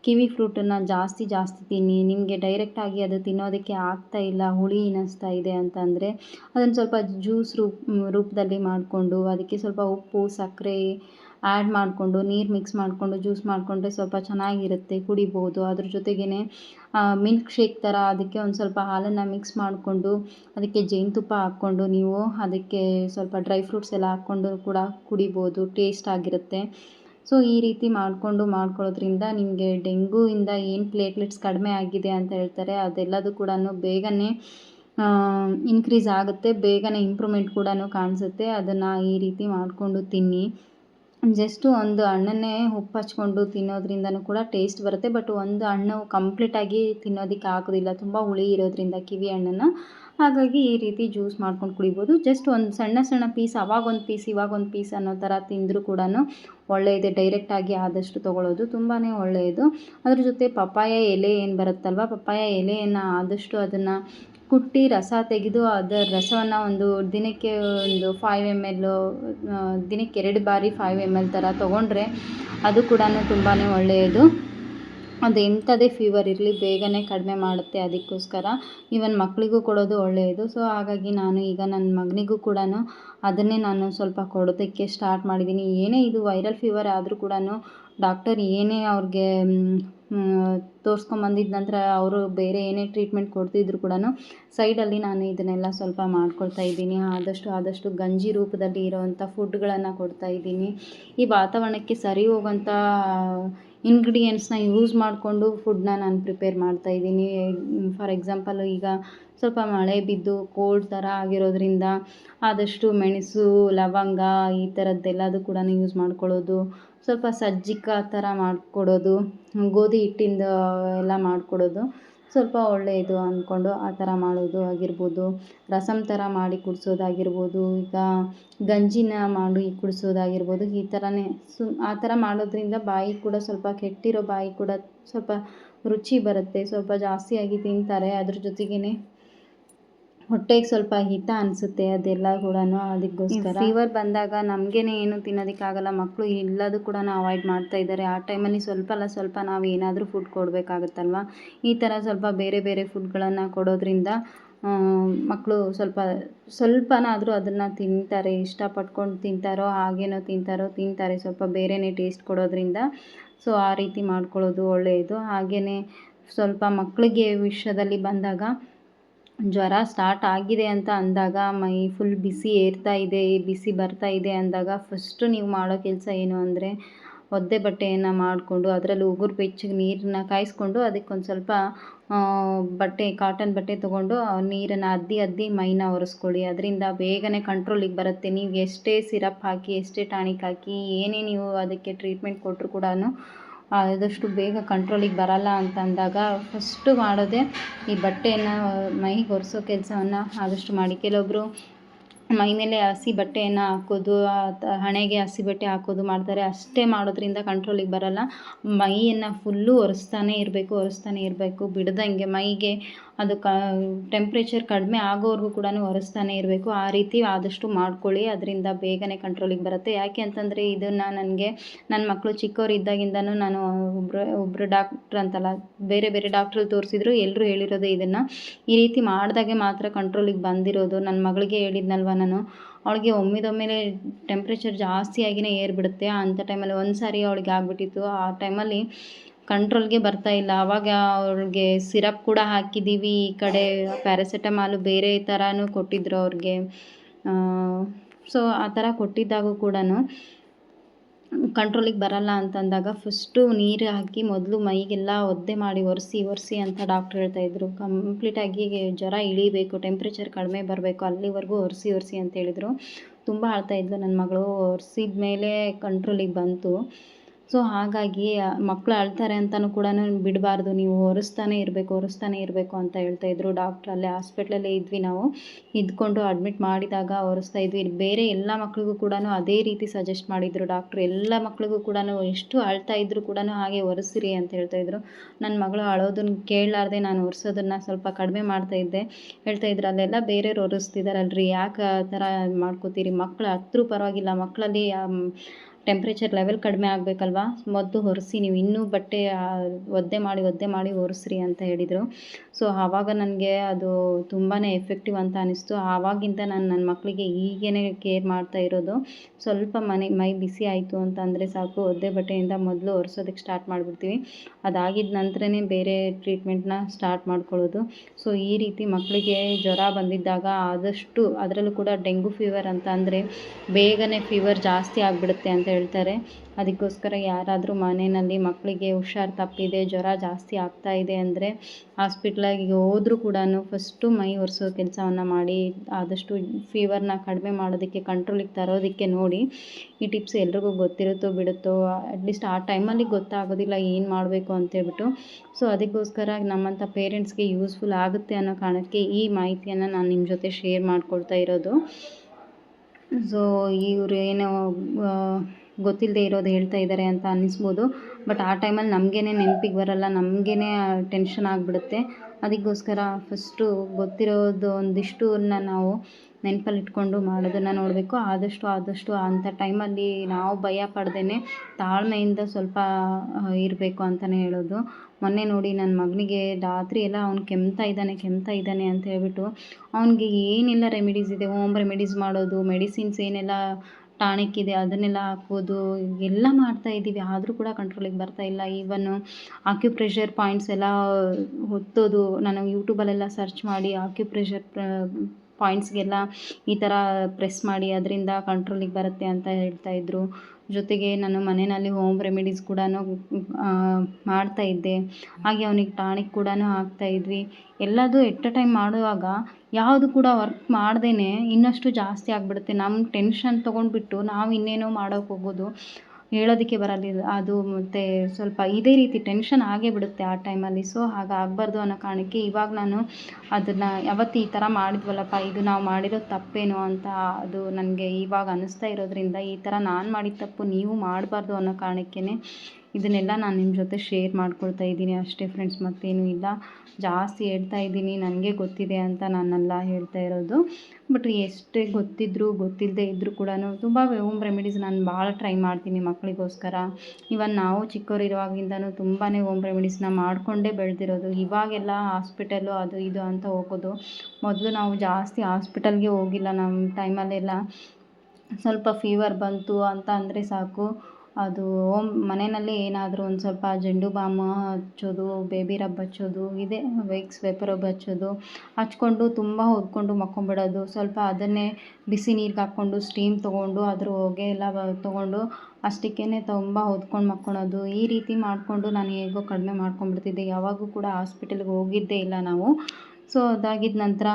Speaker 2: ಕಿವಿ ಫ್ರೂಟನ್ನು ಜಾಸ್ತಿ ಜಾಸ್ತಿ ತಿನ್ನಿ. ನಿಮಗೆ ಡೈರೆಕ್ಟಾಗಿ ಅದು ತಿನ್ನೋದಕ್ಕೆ ಆಗ್ತಾ ಇಲ್ಲ, ಹುಳಿ ಅನ್ನಿಸ್ತಾ ಇದೆ ಅಂತಂದರೆ ಅದನ್ನು ಸ್ವಲ್ಪ ಜ್ಯೂಸ್ ರೂಪ, ರೂಪದಲ್ಲಿ ಮಾಡಿಕೊಂಡು ಅದಕ್ಕೆ ಸ್ವಲ್ಪ ಉಪ್ಪು, ಸಕ್ಕರೆ ಆ್ಯಡ್ ಮಾಡಿಕೊಂಡು, ನೀರು ಮಿಕ್ಸ್ ಮಾಡಿಕೊಂಡು ಜ್ಯೂಸ್ ಮಾಡಿಕೊಂಡ್ರೆ ಸ್ವಲ್ಪ ಚೆನ್ನಾಗಿರುತ್ತೆ, ಕುಡಿಬೋದು. ಅದ್ರ ಜೊತೆಗೇ ಮಿಲ್ಕ್ ಶೇಕ್ ಥರ ಅದಕ್ಕೆ ಒಂದು ಸ್ವಲ್ಪ ಹಾಲನ್ನು ಮಿಕ್ಸ್ ಮಾಡಿಕೊಂಡು, ಅದಕ್ಕೆ ಜೇನುತುಪ್ಪ ಹಾಕ್ಕೊಂಡು ನೀವು ಅದಕ್ಕೆ ಸ್ವಲ್ಪ ಡ್ರೈ ಫ್ರೂಟ್ಸ್ ಎಲ್ಲ ಹಾಕ್ಕೊಂಡು ಕೂಡ ಕುಡಿಬೋದು ಟೇಸ್ಟ್ ಆಗಿರುತ್ತೆ. ಸೊ ಈ ರೀತಿ ಮಾಡಿಕೊಂಡು ಮಾಡ್ಕೊಳ್ಳೋದ್ರಿಂದ ನಿಮಗೆ ಡೆಂಗೂಯಿಂದ ಏನು ಪ್ಲೇಟ್ಲೆಟ್ಸ್ ಕಡಿಮೆ ಆಗಿದೆ ಅಂತ ಹೇಳ್ತಾರೆ, ಅದೆಲ್ಲದೂ ಕೂಡ ಬೇಗನೆ ಇನ್ಕ್ರೀಸ್ ಆಗುತ್ತೆ, ಬೇಗನೆ ಇಂಪ್ರೂವ್ಮೆಂಟ್ ಕೂಡ ಕಾಣಿಸುತ್ತೆ. ಅದನ್ನು ಈ ರೀತಿ ಮಾಡಿಕೊಂಡು ತಿನ್ನಿ. ಜಸ್ಟು ಒಂದು ಹಣ್ಣನ್ನೇ ಉಪ್ಪು ಹಚ್ಕೊಂಡು ತಿನ್ನೋದ್ರಿಂದನೂ ಕೂಡ ಟೇಸ್ಟ್ ಬರುತ್ತೆ. ಬಟ್ ಒಂದು ಹಣ್ಣು ಕಂಪ್ಲೀಟಾಗಿ ತಿನ್ನೋದಕ್ಕೆ ಆಗೋದಿಲ್ಲ. ತುಂಬ ಹುಳಿ ಇರೋದ್ರಿಂದ ಕಿವಿ ಹಣ್ಣನ್ನು ಹಾಗಾಗಿ ಈ ರೀತಿ ಜ್ಯೂಸ್ ಮಾಡ್ಕೊಂಡು ಕುಡಿಬೋದು. ಜಸ್ಟ್ ಒಂದು ಸಣ್ಣ ಸಣ್ಣ ಪೀಸ್, ಅವಾಗ ಒಂದು ಪೀಸ್, ಇವಾಗ ಒಂದು ಪೀಸ್ ಅನ್ನೋ ಥರ ತಿಂದರೂ ಕೂಡ ಒಳ್ಳೆಯದೇ ಡೈರೆಕ್ಟಾಗಿ ಆದಷ್ಟು ತೊಗೊಳ್ಳೋದು. ತುಂಬಾ ಒಳ್ಳೆಯದು. ಅದ್ರ ಜೊತೆ ಪಪ್ಪಾಯ ಎಲೆ ಏನು ಬರುತ್ತಲ್ವ? ಪಪ್ಪಾಯ ಎಲೆಯನ್ನು ಆದಷ್ಟು ಅದನ್ನು ಕುಟ್ಟಿ ರಸ ತೆಗೆದು ಅದರ ರಸವನ್ನು ಒಂದು ದಿನಕ್ಕೆ ಒಂದು ಫೈವ್ ಎಂ ಎಲ್ ದಿನಕ್ಕೆ ಎರಡು ಬಾರಿ ಫೈವ್ ಎಂ ಎಲ್ ಥರ ತೊಗೊಂಡ್ರೆ ಅದು ಕೂಡ ತುಂಬಾ ಒಳ್ಳೆಯದು. ಅದು ಎಂಥದೇ ಫೀವರ್ ಇರಲಿ, ಬೇಗನೆ ಕಡಿಮೆ ಮಾಡುತ್ತೆ ಅದಕ್ಕೋಸ್ಕರ. ಈವನ್ ಮಕ್ಕಳಿಗೂ ಕೊಡೋದು ಒಳ್ಳೆಯದು. ಸೊ ಹಾಗಾಗಿ ನಾನು ಈಗ ನನ್ನ ಮಗನಿಗೂ ಕೂಡ ಅದನ್ನೇ ನಾನು ಸ್ವಲ್ಪ ಕೊಡೋದಕ್ಕೆ ಸ್ಟಾರ್ಟ್ ಮಾಡಿದ್ದೀನಿ ಏನೇ ಇದು ವೈರಲ್ ಫೀವರ್ ಆದರೂ ಕೂಡ ಡಾಕ್ಟರ್ ಏನೇ ಅವ್ರಿಗೆ ತೋರಿಸ್ಕೊಂಬಂದಿದ್ದ ನಂತರ ಅವರು ಬೇರೆ ಏನೇ ಟ್ರೀಟ್ಮೆಂಟ್ ಕೊಡ್ತಿದ್ರು ಕೂಡ ಸೈಡಲ್ಲಿ ನಾನು ಇದನ್ನೆಲ್ಲ ಸ್ವಲ್ಪ ಮಾಡ್ಕೊಳ್ತಾ ಇದ್ದೀನಿ. ಆದಷ್ಟು ಆದಷ್ಟು ಗಂಜಿ ರೂಪದಲ್ಲಿ ಇರೋವಂಥ ಫುಡ್ಗಳನ್ನು ಕೊಡ್ತಾ ಇದ್ದೀನಿ. ಈ ವಾತಾವರಣಕ್ಕೆ ಸರಿ ಹೋಗೋಂಥ ಇಂಗ್ರೀಡಿಯೆಂಟ್ಸ್ನ ಯೂಸ್ ಮಾಡಿಕೊಂಡು ಫುಡ್ನ ನಾನು ಪ್ರಿಪೇರ್ ಮಾಡ್ತಾ ಇದ್ದೀನಿ. ಫಾರ್ ಎಕ್ಸಾಂಪಲ್ ಈಗ ಸ್ವಲ್ಪ ಮಳೆ ಬಿದ್ದು ಕೋಲ್ಡ್ ಥರ ಆಗಿರೋದ್ರಿಂದ ಆದಷ್ಟು ಮೆಣಸು, ಲವಂಗ ಈ ಥರದ್ದೆಲ್ಲದೂ ಕೂಡ ಯೂಸ್ ಮಾಡ್ಕೊಳ್ಳೋದು. ಸ್ವಲ್ಪ ಸಜ್ಜಿಕ ಥರ ಮಾಡಿಕೊಡೋದು, ಗೋಧಿ ಹಿಟ್ಟಿಂದ ಎಲ್ಲ ಮಾಡಿಕೊಡೋದು. ಸ್ವಲ್ಪ ಒಳ್ಳೆಯದು ಅಂದ್ಕೊಂಡು ಆ ಥರ ಮಾಡೋದು ಆಗಿರ್ಬೋದು. ರಸಮ್ ಥರ ಮಾಡಿ ಕುಡಿಸೋದಾಗಿರ್ಬೋದು. ಈಗ ಗಂಜಿನ ಮಾಡಿ ಕುಡಿಸೋದಾಗಿರ್ಬೋದು. ಈ ಥರನೇ ಸು ಆ ಥರ ಮಾಡೋದ್ರಿಂದ ಬಾಯಿ ಕೂಡ ಸ್ವಲ್ಪ ಕೆಟ್ಟಿರೋ ಬಾಯಿ ಕೂಡ ಸ್ವಲ್ಪ ರುಚಿ ಬರುತ್ತೆ. ಸ್ವಲ್ಪ ಜಾಸ್ತಿಯಾಗಿ ತಿಂತಾರೆ. ಅದ್ರ ಜೊತೆಗೇ ಹೊಟ್ಟೆಗೆ ಸ್ವಲ್ಪ ಹಿತ ಅನಿಸುತ್ತೆ ಅದೆಲ್ಲ ಕೂಡ ಅದಕ್ಕೋಸ್ಕರ. ಫೀವರ್ ಬಂದಾಗ ನಮಗೇನೆ ಏನು ತಿನ್ನೋದಕ್ಕಾಗಲ್ಲ ಮಕ್ಕಳು ಇಲ್ಲದೂ ಕೂಡ ಅವಾಯ್ಡ್ ಮಾಡ್ತಾ ಇದ್ದಾರೆ. ಆ ಟೈಮಲ್ಲಿ ಸ್ವಲ್ಪ ಅಲ್ಲ ಸ್ವಲ್ಪ ನಾವು ಏನಾದರೂ ಫುಡ್ ಕೊಡಬೇಕಾಗತ್ತಲ್ವ? ಈ ಥರ ಸ್ವಲ್ಪ ಬೇರೆ ಬೇರೆ ಫುಡ್ಗಳನ್ನು ಕೊಡೋದ್ರಿಂದ ಮಕ್ಕಳು ಸ್ವಲ್ಪ ಸ್ವಲ್ಪನಾದರೂ ಅದನ್ನು ತಿಂತಾರೆ ಇಷ್ಟಪಟ್ಕೊಂಡು ತಿಂತಾರೋ ಹಾಗೇನೋ ತಿಂತಾರೋ ತಿಂತಾರೆ. ಸ್ವಲ್ಪ ಬೇರೆಯೇ ಟೇಸ್ಟ್ ಕೊಡೋದ್ರಿಂದ. ಸೊ ಆ ರೀತಿ ಮಾಡ್ಕೊಳ್ಳೋದು ಒಳ್ಳೆಯದು. ಹಾಗೆಯೇ ಸ್ವಲ್ಪ ಮಕ್ಕಳಿಗೆ ವಿಷಯದಲ್ಲಿ ಬಂದಾಗ ಜ್ವರ ಸ್ಟಾರ್ಟ್ ಆಗಿದೆ ಅಂತ ಅಂದಾಗ, ಮೈ ಫುಲ್ ಬಿಸಿ ಏರ್ತಾ ಇದೆ ಬಿಸಿ ಬರ್ತಾ ಇದೆ ಅಂದಾಗ ಫಸ್ಟು ನೀವು ಮಾಡೋ ಕೆಲಸ ಏನು ಅಂದರೆ, ಒದ್ದೆ ಬಟ್ಟೆಯನ್ನು ಮಾಡಿಕೊಂಡು, ಅದರಲ್ಲಿ ಉಗುರು ಬೆಚ್ಚಗೆ ನೀರನ್ನ ಕಾಯಿಸ್ಕೊಂಡು, ಅದಕ್ಕೊಂದು ಸ್ವಲ್ಪ ಬಟ್ಟೆ ಕಾಟನ್ ಬಟ್ಟೆ ತೊಗೊಂಡು ನೀರನ್ನು ಅದ್ದಿ ಅದ್ದಿ ಮೈನ ಒರೆಸ್ಕೊಳ್ಳಿ. ಅದರಿಂದ ಬೇಗನೆ ಕಂಟ್ರೋಲಿಗೆ ಬರುತ್ತೆ. ನೀವು ಎಷ್ಟೇ ಸಿರಪ್ ಹಾಕಿ, ಎಷ್ಟೇ ಟಾನಿಕ್ ಹಾಕಿ, ಏನೇ ನೀವು ಅದಕ್ಕೆ ಟ್ರೀಟ್ಮೆಂಟ್ ಕೊಟ್ಟರು ಕೂಡ ಆದಷ್ಟು ಬೇಗ ಕಂಟ್ರೋಲಿಗೆ ಬರಲ್ಲ ಅಂತ ಅಂದಾಗ ಫಸ್ಟು ಮಾಡೋದೇ ಈ ಬಟ್ಟೆಯನ್ನು ಮೈಗೆ ಒರೆಸೋ ಕೆಲಸವನ್ನು ಆದಷ್ಟು ಮಾಡಿ. ಕೆಲವೊಬ್ಬರು ಮೈ ಮೇಲೆ ಹಸಿ ಬಟ್ಟೆಯನ್ನು ಹಾಕೋದು ಹಣೆಗೆ ಹಸಿ ಬಟ್ಟೆ ಹಾಕೋದು ಮಾಡ್ತಾರೆ. ಅಷ್ಟೇ ಮಾಡೋದ್ರಿಂದ ಕಂಟ್ರೋಲಿಗೆ ಬರಲ್ಲ. ಮೈಯನ್ನು ಫುಲ್ಲು ಒರೆಸ್ತಾನೆ ಇರಬೇಕು ಒರೆಸ್ತಾನೆ ಇರಬೇಕು. ಬಿಡದಂಗೆ ಮೈಗೆ ಅದು ಕ ಟೆಂಪ್ರೇಚರ್ ಕಡಿಮೆ ಆಗೋವರೆಗೂ ಕೂಡ ಒರೆಸ್ತಾನೆ ಇರಬೇಕು. ಆ ರೀತಿ ಆದಷ್ಟು ಮಾಡ್ಕೊಳ್ಳಿ. ಅದರಿಂದ ಬೇಗನೆ ಕಂಟ್ರೋಲಿಗೆ ಬರುತ್ತೆ. ಯಾಕೆ ಅಂತಂದರೆ ಇದನ್ನು ನನಗೆ ನನ್ನ ಮಕ್ಕಳು ಚಿಕ್ಕವರಿದ್ದಾಗಿಂದನು ನಾನು ಒಬ್ಬರು ಒಬ್ಬರು ಡಾಕ್ಟ್ರ್ ಅಂತಲ್ಲ, ಬೇರೆ ಬೇರೆ ಡಾಕ್ಟ್ರಲ್ಲಿ ತೋರಿಸಿದ್ರು. ಎಲ್ಲರೂ ಹೇಳಿರೋದು ಇದನ್ನು. ಈ ರೀತಿ ಮಾಡಿದಾಗೆ ಮಾತ್ರ ಕಂಟ್ರೋಲಿಗೆ ಬಂದಿರೋದು. ನನ್ನ ಮಗಳಿಗೆ ಹೇಳಿದ್ನಲ್ವ ನಾನು? ಅವಳಿಗೆ ಒಮ್ಮಿದೊಮ್ಮೆಲೆ ಟೆಂಪ್ರೇಚರ್ ಜಾಸ್ತಿಯಾಗಿಯೇ ಏರ್ಬಿಡುತ್ತೆ. ಅಂಥ ಟೈಮಲ್ಲಿ ಒಂದು ಸಾರಿ ಅವಳಿಗೆ ಆಗಿಬಿಟ್ಟಿತ್ತು ಆ ಟೈಮಲ್ಲಿ ಕಂಟ್ರೋಲ್ಗೆ ಬರ್ತಾ ಇಲ್ಲ. ಆವಾಗ ಅವ್ಳಿಗೆ ಸಿರಪ್ ಕೂಡ ಹಾಕಿದ್ದೀವಿ ಈ ಕಡೆ ಪ್ಯಾರಾಸಿಟಮಾಲು ಬೇರೆ ಥರನೂ ಕೊಟ್ಟಿದ್ದರು ಅವ್ರಿಗೆ. ಸೊ ಆ ಥರ ಕೊಟ್ಟಿದ್ದಾಗೂ ಕೂಡ ಕಂಟ್ರೋಲಿಗೆ ಬರಲ್ಲ ಅಂತಂದಾಗ ಫಸ್ಟು ನೀರು ಹಾಕಿ ಮೊದಲು ಮೈಗೆಲ್ಲ ಒದ್ದೆ ಮಾಡಿ ಒರೆಸಿ ಒರೆಸಿ ಅಂತ ಡಾಕ್ಟ್ರ್ ಹೇಳ್ತಾಯಿದ್ರು ಕಂಪ್ಲೀಟಾಗಿ ಜ್ವರ ಇಳಿಬೇಕು, ಟೆಂಪ್ರೇಚರ್ ಕಡಿಮೆ ಬರಬೇಕು, ಅಲ್ಲಿವರೆಗೂ ಒರೆಸಿ ಒರೆಸಿ ಅಂತ ಹೇಳಿದರು. ತುಂಬ ಅಳ್ತಾಯಿದ್ಲು ನನ್ನ ಮಗಳು. ಒರೆಸಿದ ಮೇಲೆ ಕಂಟ್ರೋಲಿಗೆ ಬಂತು. ಸೊ ಹಾಗಾಗಿ ಮಕ್ಕಳು ಅಳ್ತಾರೆ ಅಂತಲೂ ಕೂಡ ಬಿಡಬಾರ್ದು. ನೀವು ಒರೆಸ್ತಾನೆ ಇರಬೇಕು ಒರೆಸ್ತಾನೆ ಇರಬೇಕು ಅಂತ ಹೇಳ್ತಾಯಿದ್ರು ಡಾಕ್ಟ್ರ್ ಅಲ್ಲೇ, ಹಾಸ್ಪಿಟ್ಲಲ್ಲೇ ಇದ್ವಿ ನಾವು. ಇದ್ಕೊಂಡು ಅಡ್ಮಿಟ್ ಮಾಡಿದಾಗ ಒರೆಸ್ತಾ ಇದ್ವಿ. ಬೇರೆ ಎಲ್ಲ ಮಕ್ಳಿಗೂ ಕೂಡ ಅದೇ ರೀತಿ ಸಜೆಸ್ಟ್ ಮಾಡಿದ್ರು ಡಾಕ್ಟ್ರು ಎಲ್ಲ ಮಕ್ಳಿಗೂ ಕೂಡ ಎಷ್ಟು ಅಳ್ತಾ ಇದ್ರು ಕೂಡ ಹಾಗೆ ಒರೆಸಿರಿ ಅಂತ ಹೇಳ್ತಾ ಇದ್ರು. ನನ್ನ ಮಗಳು ಅಳೋದನ್ನ ಕೇಳಲಾರ್ದೆ ನಾನು ಒರೆಸೋದನ್ನ ಸ್ವಲ್ಪ ಕಡಿಮೆ ಮಾಡ್ತಾ ಇದ್ದೆ. ಹೇಳ್ತಾ ಇದ್ರು, ಅಲ್ಲೆಲ್ಲ ಬೇರೆಯವ್ರು ಒರೆಸ್ತಿದಾರಲ್ರಿ ಯಾಕೆ ಆ ಥರ ಮಾಡ್ಕೋತೀರಿ? ಮಕ್ಕಳು ಹತ್ರೂ ಪರವಾಗಿಲ್ಲ. ಮಕ್ಕಳಲ್ಲಿ ಟೆಂಪ್ರೇಚರ್ ಲೆವೆಲ್ ಕಡಿಮೆ ಆಗಬೇಕಲ್ವಾ? ಮೊದಲು ಒರೆಸಿ, ನೀವು ಇನ್ನೂ ಬಟ್ಟೆ ಒದ್ದೆ ಮಾಡಿ ಒದ್ದೆ ಮಾಡಿ ಒರೆಸ್ರಿ ಅಂತ ಹೇಳಿದರು. ಸೊ ಆವಾಗ ನನಗೆ ಅದು ತುಂಬಾ ಎಫೆಕ್ಟಿವ್ ಅಂತ ಅನಿಸ್ತು. ಆವಾಗಿಂದ ನಾನು ನನ್ನ ಮಕ್ಕಳಿಗೆ ಈಗೇನೆ ಕೇರ್ ಮಾಡ್ತಾ ಇರೋದು, ಸ್ವಲ್ಪ ಮನೆ, ಮೈ ಬಿಸಿ ಆಯಿತು ಅಂತಂದರೆ ಸಾಕು, ಒದ್ದೆ ಬಟ್ಟೆಯಿಂದ ಮೊದಲು ಒರೆಸೋದಕ್ಕೆ ಸ್ಟಾರ್ಟ್ ಮಾಡಿಬಿಡ್ತೀವಿ. ಅದಾಗಿದ್ದ ನಂತರನೇ ಬೇರೆ ಟ್ರೀಟ್ಮೆಂಟ್ನ ಸ್ಟಾರ್ಟ್ ಮಾಡ್ಕೊಳ್ಳೋದು. ಸೊ ಈ ರೀತಿ ಮಕ್ಕಳಿಗೆ ಜ್ವರ ಬಂದಿದ್ದಾಗ ಆದಷ್ಟು ಅದರಲ್ಲೂ ಕೂಡ ಡೆಂಗು ಫೀವರ್ ಅಂತ ಅಂದರೆ ಬೇಗನೆ ಫೀವರ್ ಜಾಸ್ತಿ ಆಗಿಬಿಡುತ್ತೆ ಅಂತ ಹೇಳ್ತಾರೆ. ಅದಕ್ಕೋಸ್ಕರ ಯಾರಾದರೂ ಮನೆಯಲ್ಲಿ ಮಕ್ಕಳಿಗೆ ಹುಷಾರು ತಪ್ಪಿದೆ, ಜ್ವರ ಜಾಸ್ತಿ ಆಗ್ತಾ ಇದೆ ಅಂದರೆ ಹಾಸ್ಪಿಟ್ಲಾಗೆ ಹೋದರೂ ಕೂಡ ಫಸ್ಟು ಮೈ ಒರೆಸೋ ಕೆಲಸವನ್ನು ಮಾಡಿ ಆದಷ್ಟು ಫೀವರ್ನ ಕಡಿಮೆ ಮಾಡೋದಕ್ಕೆ ಕಂಟ್ರೋಲಿಗೆ ತರೋದಕ್ಕೆ ನೋಡಿ ಈ ಟಿಪ್ಸ್ ಎಲ್ರಿಗೂ ಗೊತ್ತಿರುತ್ತೋ ಬಿಡುತ್ತೋ ಅಟ್ಲೀಸ್ಟ್ ಆ ಟೈಮಲ್ಲಿ ಗೊತ್ತಾಗೋದಿಲ್ಲ ಏನು ಮಾಡಬೇಕು ಅಂತೇಳ್ಬಿಟ್ಟು. ಸೊ ಅದಕ್ಕೋಸ್ಕರ ನಮ್ಮಂಥ ಪೇರೆಂಟ್ಸ್ಗೆ ಯೂಸ್ಫುಲ್ ಆಗುತ್ತೆ ಅನ್ನೋ ಕಾರಣಕ್ಕೆ ಈ ಮಾಹಿತಿಯನ್ನು ನಾನು ನಿಮ್ಮ ಜೊತೆ ಶೇರ್ ಮಾಡ್ಕೊಳ್ತಾ ಇರೋದು. ಸೊ ಇವರು ಏನೋ ಗೊತ್ತಿಲ್ಲದೆ ಇರೋದು ಹೇಳ್ತಾ ಇದ್ದಾರೆ ಅಂತ ಅನ್ನಿಸ್ಬೋದು. ಬಟ್ ಆ ಟೈಮಲ್ಲಿ ನಮಗೇ ನೆನಪಿಗೆ ಬರೋಲ್ಲ ನಮಗೇ ಟೆನ್ಷನ್ ಆಗಿಬಿಡುತ್ತೆ. ಅದಕ್ಕೋಸ್ಕರ ಫಸ್ಟು ಗೊತ್ತಿರೋದು ಒಂದಿಷ್ಟನ್ನ ನಾವು ನೆನಪಲ್ಲಿ ಇಟ್ಕೊಂಡು ಮಾಡೋದನ್ನು ನೋಡಬೇಕು. ಆದಷ್ಟು ಆದಷ್ಟು ಅಂಥ ಟೈಮಲ್ಲಿ ನಾವು ಭಯ ಪಡ್ದೇ ತಾಳ್ಮೆಯಿಂದ ಸ್ವಲ್ಪ ಇರಬೇಕು ಅಂತಲೇ ಹೇಳೋದು. ಮೊನ್ನೆ ನೋಡಿ ನನ್ನ ಮಗನಿಗೆ ರಾತ್ರಿ ಎಲ್ಲ ಅವ್ನು ಕೆಮ್ತಾ ಇದ್ದಾನೆ ಕೆಮ್ತಾ ಇದ್ದಾನೆ ಅಂತ ಹೇಳ್ಬಿಟ್ಟು ಅವನಿಗೆ ಏನೆಲ್ಲ ರೆಮಿಡೀಸ್ ಇದೆ ಹೋಮ್ ರೆಮಿಡೀಸ್ ಮಾಡೋದು ಮೆಡಿಸಿನ್ಸ್ ಏನೆಲ್ಲ ಟಾಣಿಕ್ ಇದೆ ಅದನ್ನೆಲ್ಲ ಹಾಕ್ಬೋದು ಎಲ್ಲ ಮಾಡ್ತಾ ಇದ್ದೀವಿ. ಆದರೂ ಕೂಡ ಕಂಟ್ರೋಲಿಗೆ ಬರ್ತಾ ಇಲ್ಲ. ಈವನ್ನು ಆಕ್ಯುಪ್ರೆಷರ್ ಪಾಯಿಂಟ್ಸ್ ಎಲ್ಲ ಒತ್ತೋದು, ನಾನು ಯೂಟ್ಯೂಬಲ್ಲೆಲ್ಲ ಸರ್ಚ್ ಮಾಡಿ ಆಕ್ಯುಪ್ರೆಷರ್ ಪಾಯಿಂಟ್ಸ್ಗೆಲ್ಲ ಈ ಥರ ಪ್ರೆಸ್ ಮಾಡಿ, ಅದರಿಂದ ಕಂಟ್ರೋಲಿಗೆ ಬರುತ್ತೆ ಅಂತ ಹೇಳ್ತಾ ಇದ್ರು. ಜೊತೆಗೆ ನಾನು ಮನೆಯಲ್ಲಿ ಹೋಮ್ ರೆಮಿಡೀಸ್ ಕೂಡ ಮಾಡ್ತಾ ಇದ್ದೆ. ಹಾಗೆ ಅವ್ನಿಗೆ ಟಾನಿಕ್ ಕೂಡ ಹಾಕ್ತಾ ಇದ್ವಿ. ಎಲ್ಲದೂ ಎಟ್ ಅ ಟೈಮ್ ಮಾಡುವಾಗ ಯಾವುದು ಕೂಡ ವರ್ಕ್ ಮಾಡ್ದೇ ಇನ್ನಷ್ಟು ಜಾಸ್ತಿ ಆಗಿಬಿಡುತ್ತೆ. ನಮ್ಮ ಟೆನ್ಷನ್ ತೊಗೊಂಡ್ಬಿಟ್ಟು ನಾವು ಇನ್ನೇನೋ ಮಾಡೋಕೆ ಹೋಗೋದು ಹೇಳೋದಕ್ಕೆ ಬರೋದಿಲ್ಲ ಅದು ಮತ್ತು ಸ್ವಲ್ಪ ಇದೇ ರೀತಿ ಟೆನ್ಷನ್ ಆಗೇ ಬಿಡುತ್ತೆ ಆ ಟೈಮಲ್ಲಿ ಸೊ ಹಾಗೆ ಆಗಬಾರ್ದು ಅನ್ನೋ ಕಾರಣಕ್ಕೆ ಇವಾಗ ನಾನು ಅದನ್ನು ಯಾವತ್ತು ಈ ಥರ ಮಾಡಿದ್ವಲ್ಲಪ್ಪ, ಇದು ನಾವು ಮಾಡಿರೋ ತಪ್ಪೇನೋ ಅಂತ ಅದು ನನಗೆ ಇವಾಗ ಅನ್ನಿಸ್ತಾ ಇರೋದ್ರಿಂದ ಈ ಥರ ನಾನು ಮಾಡಿದ ತಪ್ಪು ನೀವು ಮಾಡಬಾರ್ದು ಅನ್ನೋ ಕಾರಣಕ್ಕೇ ಇದನ್ನೆಲ್ಲ ನಾನು ನಿಮ್ಮ ಜೊತೆ ಶೇರ್ ಮಾಡ್ಕೊಳ್ತಾ ಇದ್ದೀನಿ. ಅಷ್ಟೇ ಫ್ರೆಂಡ್ಸ್ ಮತ್ತೇನು ಇಲ್ಲ. ಜಾಸ್ತಿ ಹೇಳ್ತಾ ಇದ್ದೀನಿ. ನನಗೆ ಗೊತ್ತಿದೆ ಅಂತ ನಾನೆಲ್ಲ ಹೇಳ್ತಾ ಇರೋದು. ಬಟ್ ಎಷ್ಟೇ ಗೊತ್ತಿದ್ದರೂ ಗೊತ್ತಿಲ್ಲದೆ ಇದ್ದರೂ ಕೂಡ ತುಂಬ ಹೋಮ್ ರೆಮಿಡೀಸ್ ನಾನು ಭಾಳ ಟ್ರೈ ಮಾಡ್ತೀನಿ ಮಕ್ಕಳಿಗೋಸ್ಕರ ಇವನ್ ನಾವು ಚಿಕ್ಕವರಿರುವಾಗಿಂದನೂ ತುಂಬಾ ಹೋಮ್ ರೆಮಿಡೀಸ್ನ ಮಾಡಿಕೊಂಡೇ ಬೆಳೆದಿರೋದು. ಇವಾಗೆಲ್ಲ ಹಾಸ್ಪಿಟಲ್ಲು ಅದು ಇದು ಅಂತ ಹೋಗೋದು. ಮೊದಲು ನಾವು ಜಾಸ್ತಿ ಹಾಸ್ಪಿಟಲ್ಗೆ ಹೋಗಿಲ್ಲ ನಮ್ಮ ಟೈಮಲ್ಲೆಲ್ಲ ಸ್ವಲ್ಪ ಫೀವರ್ ಬಂತು ಅಂತ ಅಂದರೆ ಸಾಕು. ಅದು ಓಮ್ ಮನೆಯಲ್ಲಿ ಏನಾದರೂ ಒಂದು ಸ್ವಲ್ಪ ಜಂಡು ಬಾಮ್ ಹಚ್ಚೋದು ಬೇಬಿ ರಬ್ ಹಚ್ಚೋದು, ಇದೆ ವೈಕ್ಸ್ ವೇಪರ್ ರಬ್ ಹಚ್ಚೋದು, ಹಚ್ಕೊಂಡು ತುಂಬ ಹೊದ್ಕೊಂಡು ಮಕ್ಕೊಂಬಿಡೋದು. ಸ್ವಲ್ಪ ಅದನ್ನೇ ಬಿಸಿ ನೀರಿಗೆ ಹಾಕ್ಕೊಂಡು ಸ್ಟೀಮ್ ತೊಗೊಂಡು ಅದ್ರ ಹೊಗೆ ಎಲ್ಲ ತೊಗೊಂಡು ಅಷ್ಟಕ್ಕೇ ತುಂಬ ಹೊದ್ಕೊಂಡು ಮಕ್ಕೊಳೋದು. ಈ ರೀತಿ ಮಾಡಿಕೊಂಡು ನಾನು ಹೇಗೋ ಕಡಿಮೆ ಮಾಡ್ಕೊಂಡ್ಬಿಡ್ತಿದ್ದೆ ಯಾವಾಗೂ ಕೂಡ ಹಾಸ್ಪಿಟಲ್ಗೆ ಹೋಗಿದ್ದೇ ಇಲ್ಲ ನಾವು. ಸೊ ಅದಾಗಿದ್ದ ನಂತರ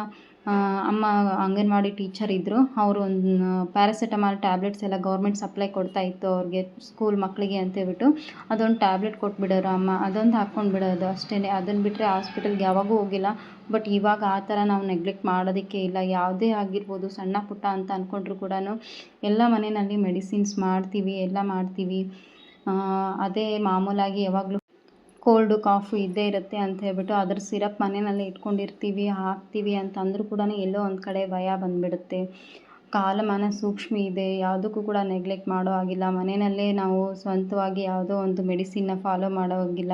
Speaker 2: ಅಮ್ಮ ಅಂಗನವಾಡಿ ಟೀಚರ್ ಇದ್ದರು ಅವರು ಒಂದು ಪ್ಯಾರಾಸಿಟಮಾಲ್ ಟ್ಯಾಬ್ಲೆಟ್ಸ್ ಎಲ್ಲ ಗೌರ್ಮೆಂಟ್ ಸಪ್ಲೈ ಕೊಡ್ತಾ ಇತ್ತು ಅವ್ರಿಗೆ ಸ್ಕೂಲ್ ಮಕ್ಕಳಿಗೆ ಅಂತ ಹೇಳ್ಬಿಟ್ಟು. ಅದೊಂದು ಟ್ಯಾಬ್ಲೆಟ್ ಕೊಟ್ಬಿಡೋರು ಅಮ್ಮ. ಅದೊಂದು ಹಾಕ್ಕೊಂಡು ಬಿಡೋದು ಅಷ್ಟೇ ಅದನ್ನು ಬಿಟ್ಟರೆ ಹಾಸ್ಪಿಟಲ್ಗೆ ಯಾವಾಗೂ ಹೋಗಿಲ್ಲ. ಬಟ್ ಇವಾಗ ಆ ಥರ ನಾವು ನೆಗ್ಲೆಕ್ಟ್ ಮಾಡೋದಕ್ಕೆ ಇಲ್ಲ. ಯಾವುದೇ ಆಗಿರ್ಬೋದು, ಸಣ್ಣ ಪುಟ್ಟ ಅಂತ ಅಂದ್ಕೊಂಡ್ರು ಕೂಡ ಎಲ್ಲ ಮನೆಯಲ್ಲಿ ಮೆಡಿಸಿನ್ಸ್ ಮಾಡ್ತೀವಿ, ಎಲ್ಲ ಮಾಡ್ತೀವಿ. ಅದೇ ಮಾಮೂಲಾಗಿ ಯಾವಾಗಲೂ ಕೋಲ್ಡು ಕಾಫು ಇದ್ದೇ ಇರುತ್ತೆ ಅಂತ ಹೇಳ್ಬಿಟ್ಟು ಅದ್ರ ಸಿರಪ್ ಮನೆಯಲ್ಲೇ ಇಟ್ಕೊಂಡಿರ್ತೀವಿ, ಹಾಕ್ತೀವಿ ಅಂತ ಅಂದರೂ ಕೂಡ ಎಲ್ಲೋ ಒಂದು ಕಡೆ ಭಯ ಬಂದುಬಿಡುತ್ತೆ. ಕಾಲಮಾನ ಸೂಕ್ಷ್ಮ ಇದೆ, ಯಾವುದಕ್ಕೂ ಕೂಡ ನೆಗ್ಲೆಕ್ಟ್ ಮಾಡೋ ಹಾಗಿಲ್ಲ. ಮನೆಯಲ್ಲೇ ನಾವು ಸ್ವಂತವಾಗಿ ಯಾವುದೋ ಒಂದು ಮೆಡಿಸಿನ್ನ ಫಾಲೋ ಮಾಡೋ ಹಾಗಿಲ್ಲ.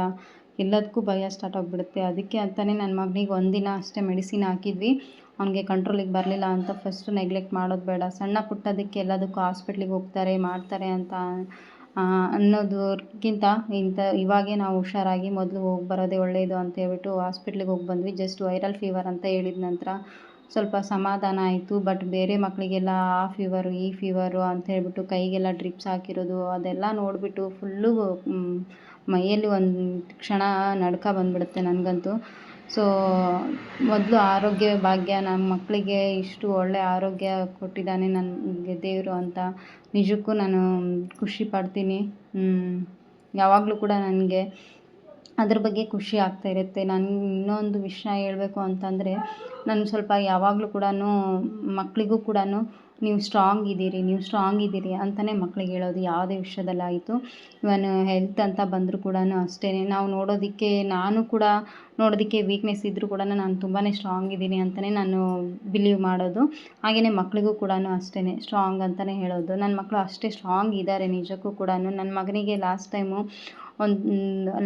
Speaker 2: ಎಲ್ಲದಕ್ಕೂ ಭಯ ಸ್ಟಾರ್ಟ್ ಆಗಿಬಿಡುತ್ತೆ. ಅದಕ್ಕೆ ಅಂತಲೇ ನನ್ನ ಮಗನಿಗೆ ಒಂದಿನ ಅಷ್ಟೇ ಮೆಡಿಸಿನ್ ಹಾಕಿದ್ವಿ. ಅವನಿಗೆ ಕಂಟ್ರೋಲಿಗೆ ಬರಲಿಲ್ಲ ಅಂತ ಫಸ್ಟು ನೆಗ್ಲೆಕ್ಟ್ ಮಾಡೋದು ಬೇಡ. ಸಣ್ಣ ಪುಟ್ಟದಕ್ಕೆ ಎಲ್ಲದಕ್ಕೂ ಹಾಸ್ಪಿಟ್ಲಿಗೆ ಹೋಗ್ತಾರೆ, ಮಾಡ್ತಾರೆ ಅಂತ ಅನ್ನೋದಕ್ಕಿಂತ ಇಂಥ ಇವಾಗೇ ನಾವು ಹುಷಾರಾಗಿ ಮೊದಲು ಹೋಗಿ ಬರೋದೇ ಒಳ್ಳೆಯದು ಅಂತ ಹೇಳ್ಬಿಟ್ಟು ಹಾಸ್ಪಿಟ್ಲಿಗೆ ಹೋಗಿ ಬಂದ್ವಿ. ಜಸ್ಟ್ ವೈರಲ್ ಫೀವರ್ ಅಂತ ಹೇಳಿದ ನಂತರ ಸ್ವಲ್ಪ ಸಮಾಧಾನ ಆಯಿತು. ಬಟ್ ಬೇರೆ ಮಕ್ಕಳಿಗೆಲ್ಲ ಆ ಫೀವರು ಈ ಫೀವರು ಅಂತ ಹೇಳ್ಬಿಟ್ಟು ಕೈಗೆಲ್ಲ ಡ್ರಿಪ್ಸ್ ಹಾಕಿರೋದು ಅದೆಲ್ಲ ನೋಡಿಬಿಟ್ಟು ಫುಲ್ಲು ಮೈಯಲ್ಲಿ ಒಂದು ಕ್ಷಣ ನಡ್ಕ ಬಂದುಬಿಡುತ್ತೆ ನನಗಂತೂ. ಸೊ ಮೊದಲು ಆರೋಗ್ಯ ಭಾಗ್ಯ ನಮ್ಮ ಮಕ್ಕಳಿಗೆ ಇಷ್ಟು ಒಳ್ಳೆಯ ಆರೋಗ್ಯ ಕೊಟ್ಟಿದ್ದಾನೆ ನನಗೆ ದೇವರು ಅಂತ. ನಿಜಕ್ಕೂ ನಾನು ಖುಷಿ ಪಡ್ತೀನಿ. ಯಾವಾಗಲೂ ಕೂಡ ನನಗೆ ಅದ್ರ ಬಗ್ಗೆ ಖುಷಿ ಆಗ್ತಾ ಇರುತ್ತೆ. ನಾನು ಇನ್ನೊಂದು ವಿಷಯ ಹೇಳಬೇಕು ಅಂತಂದರೆ, ನಾನು ಸ್ವಲ್ಪ ಯಾವಾಗಲೂ ಕೂಡ ಮಕ್ಕಳಿಗೂ ಕೂಡ ನೀವು ಸ್ಟ್ರಾಂಗ್ ಇದ್ದೀರಿ, ನೀವು ಸ್ಟ್ರಾಂಗ್ ಇದ್ದೀರಿ ಅಂತಲೇ ಮಕ್ಳಿಗೆ ಹೇಳೋದು ಯಾವುದೇ ವಿಷಯದಲ್ಲಾಯಿತು ಇವನ್ ಹೆಲ್ತ್ ಅಂತ ಬಂದರೂ ಕೂಡ ಅಷ್ಟೇ ನಾವು ನೋಡೋದಕ್ಕೆ, ನಾನು ಕೂಡ ನೋಡೋದಕ್ಕೆ ವೀಕ್ನೆಸ್ ಇದ್ದರೂ ಕೂಡ ನಾನು ತುಂಬಾ ಸ್ಟ್ರಾಂಗ್ ಇದ್ದೀನಿ ಅಂತಲೇ ನಾನು ಬಿಲೀವ್ ಮಾಡೋದು. ಹಾಗೆಯೇ ಮಕ್ಕಳಿಗೂ ಕೂಡ ಅಷ್ಟೇ ಸ್ಟ್ರಾಂಗ್ ಅಂತಲೇ ಹೇಳೋದು. ನನ್ನ ಮಕ್ಕಳು ಅಷ್ಟೇ ಸ್ಟ್ರಾಂಗ್ ಇದ್ದಾರೆ ನಿಜಕ್ಕೂ ಕೂಡ ನನ್ನ ಮಗನಿಗೆ ಲಾಸ್ಟ್ ಟೈಮು ಒಂದು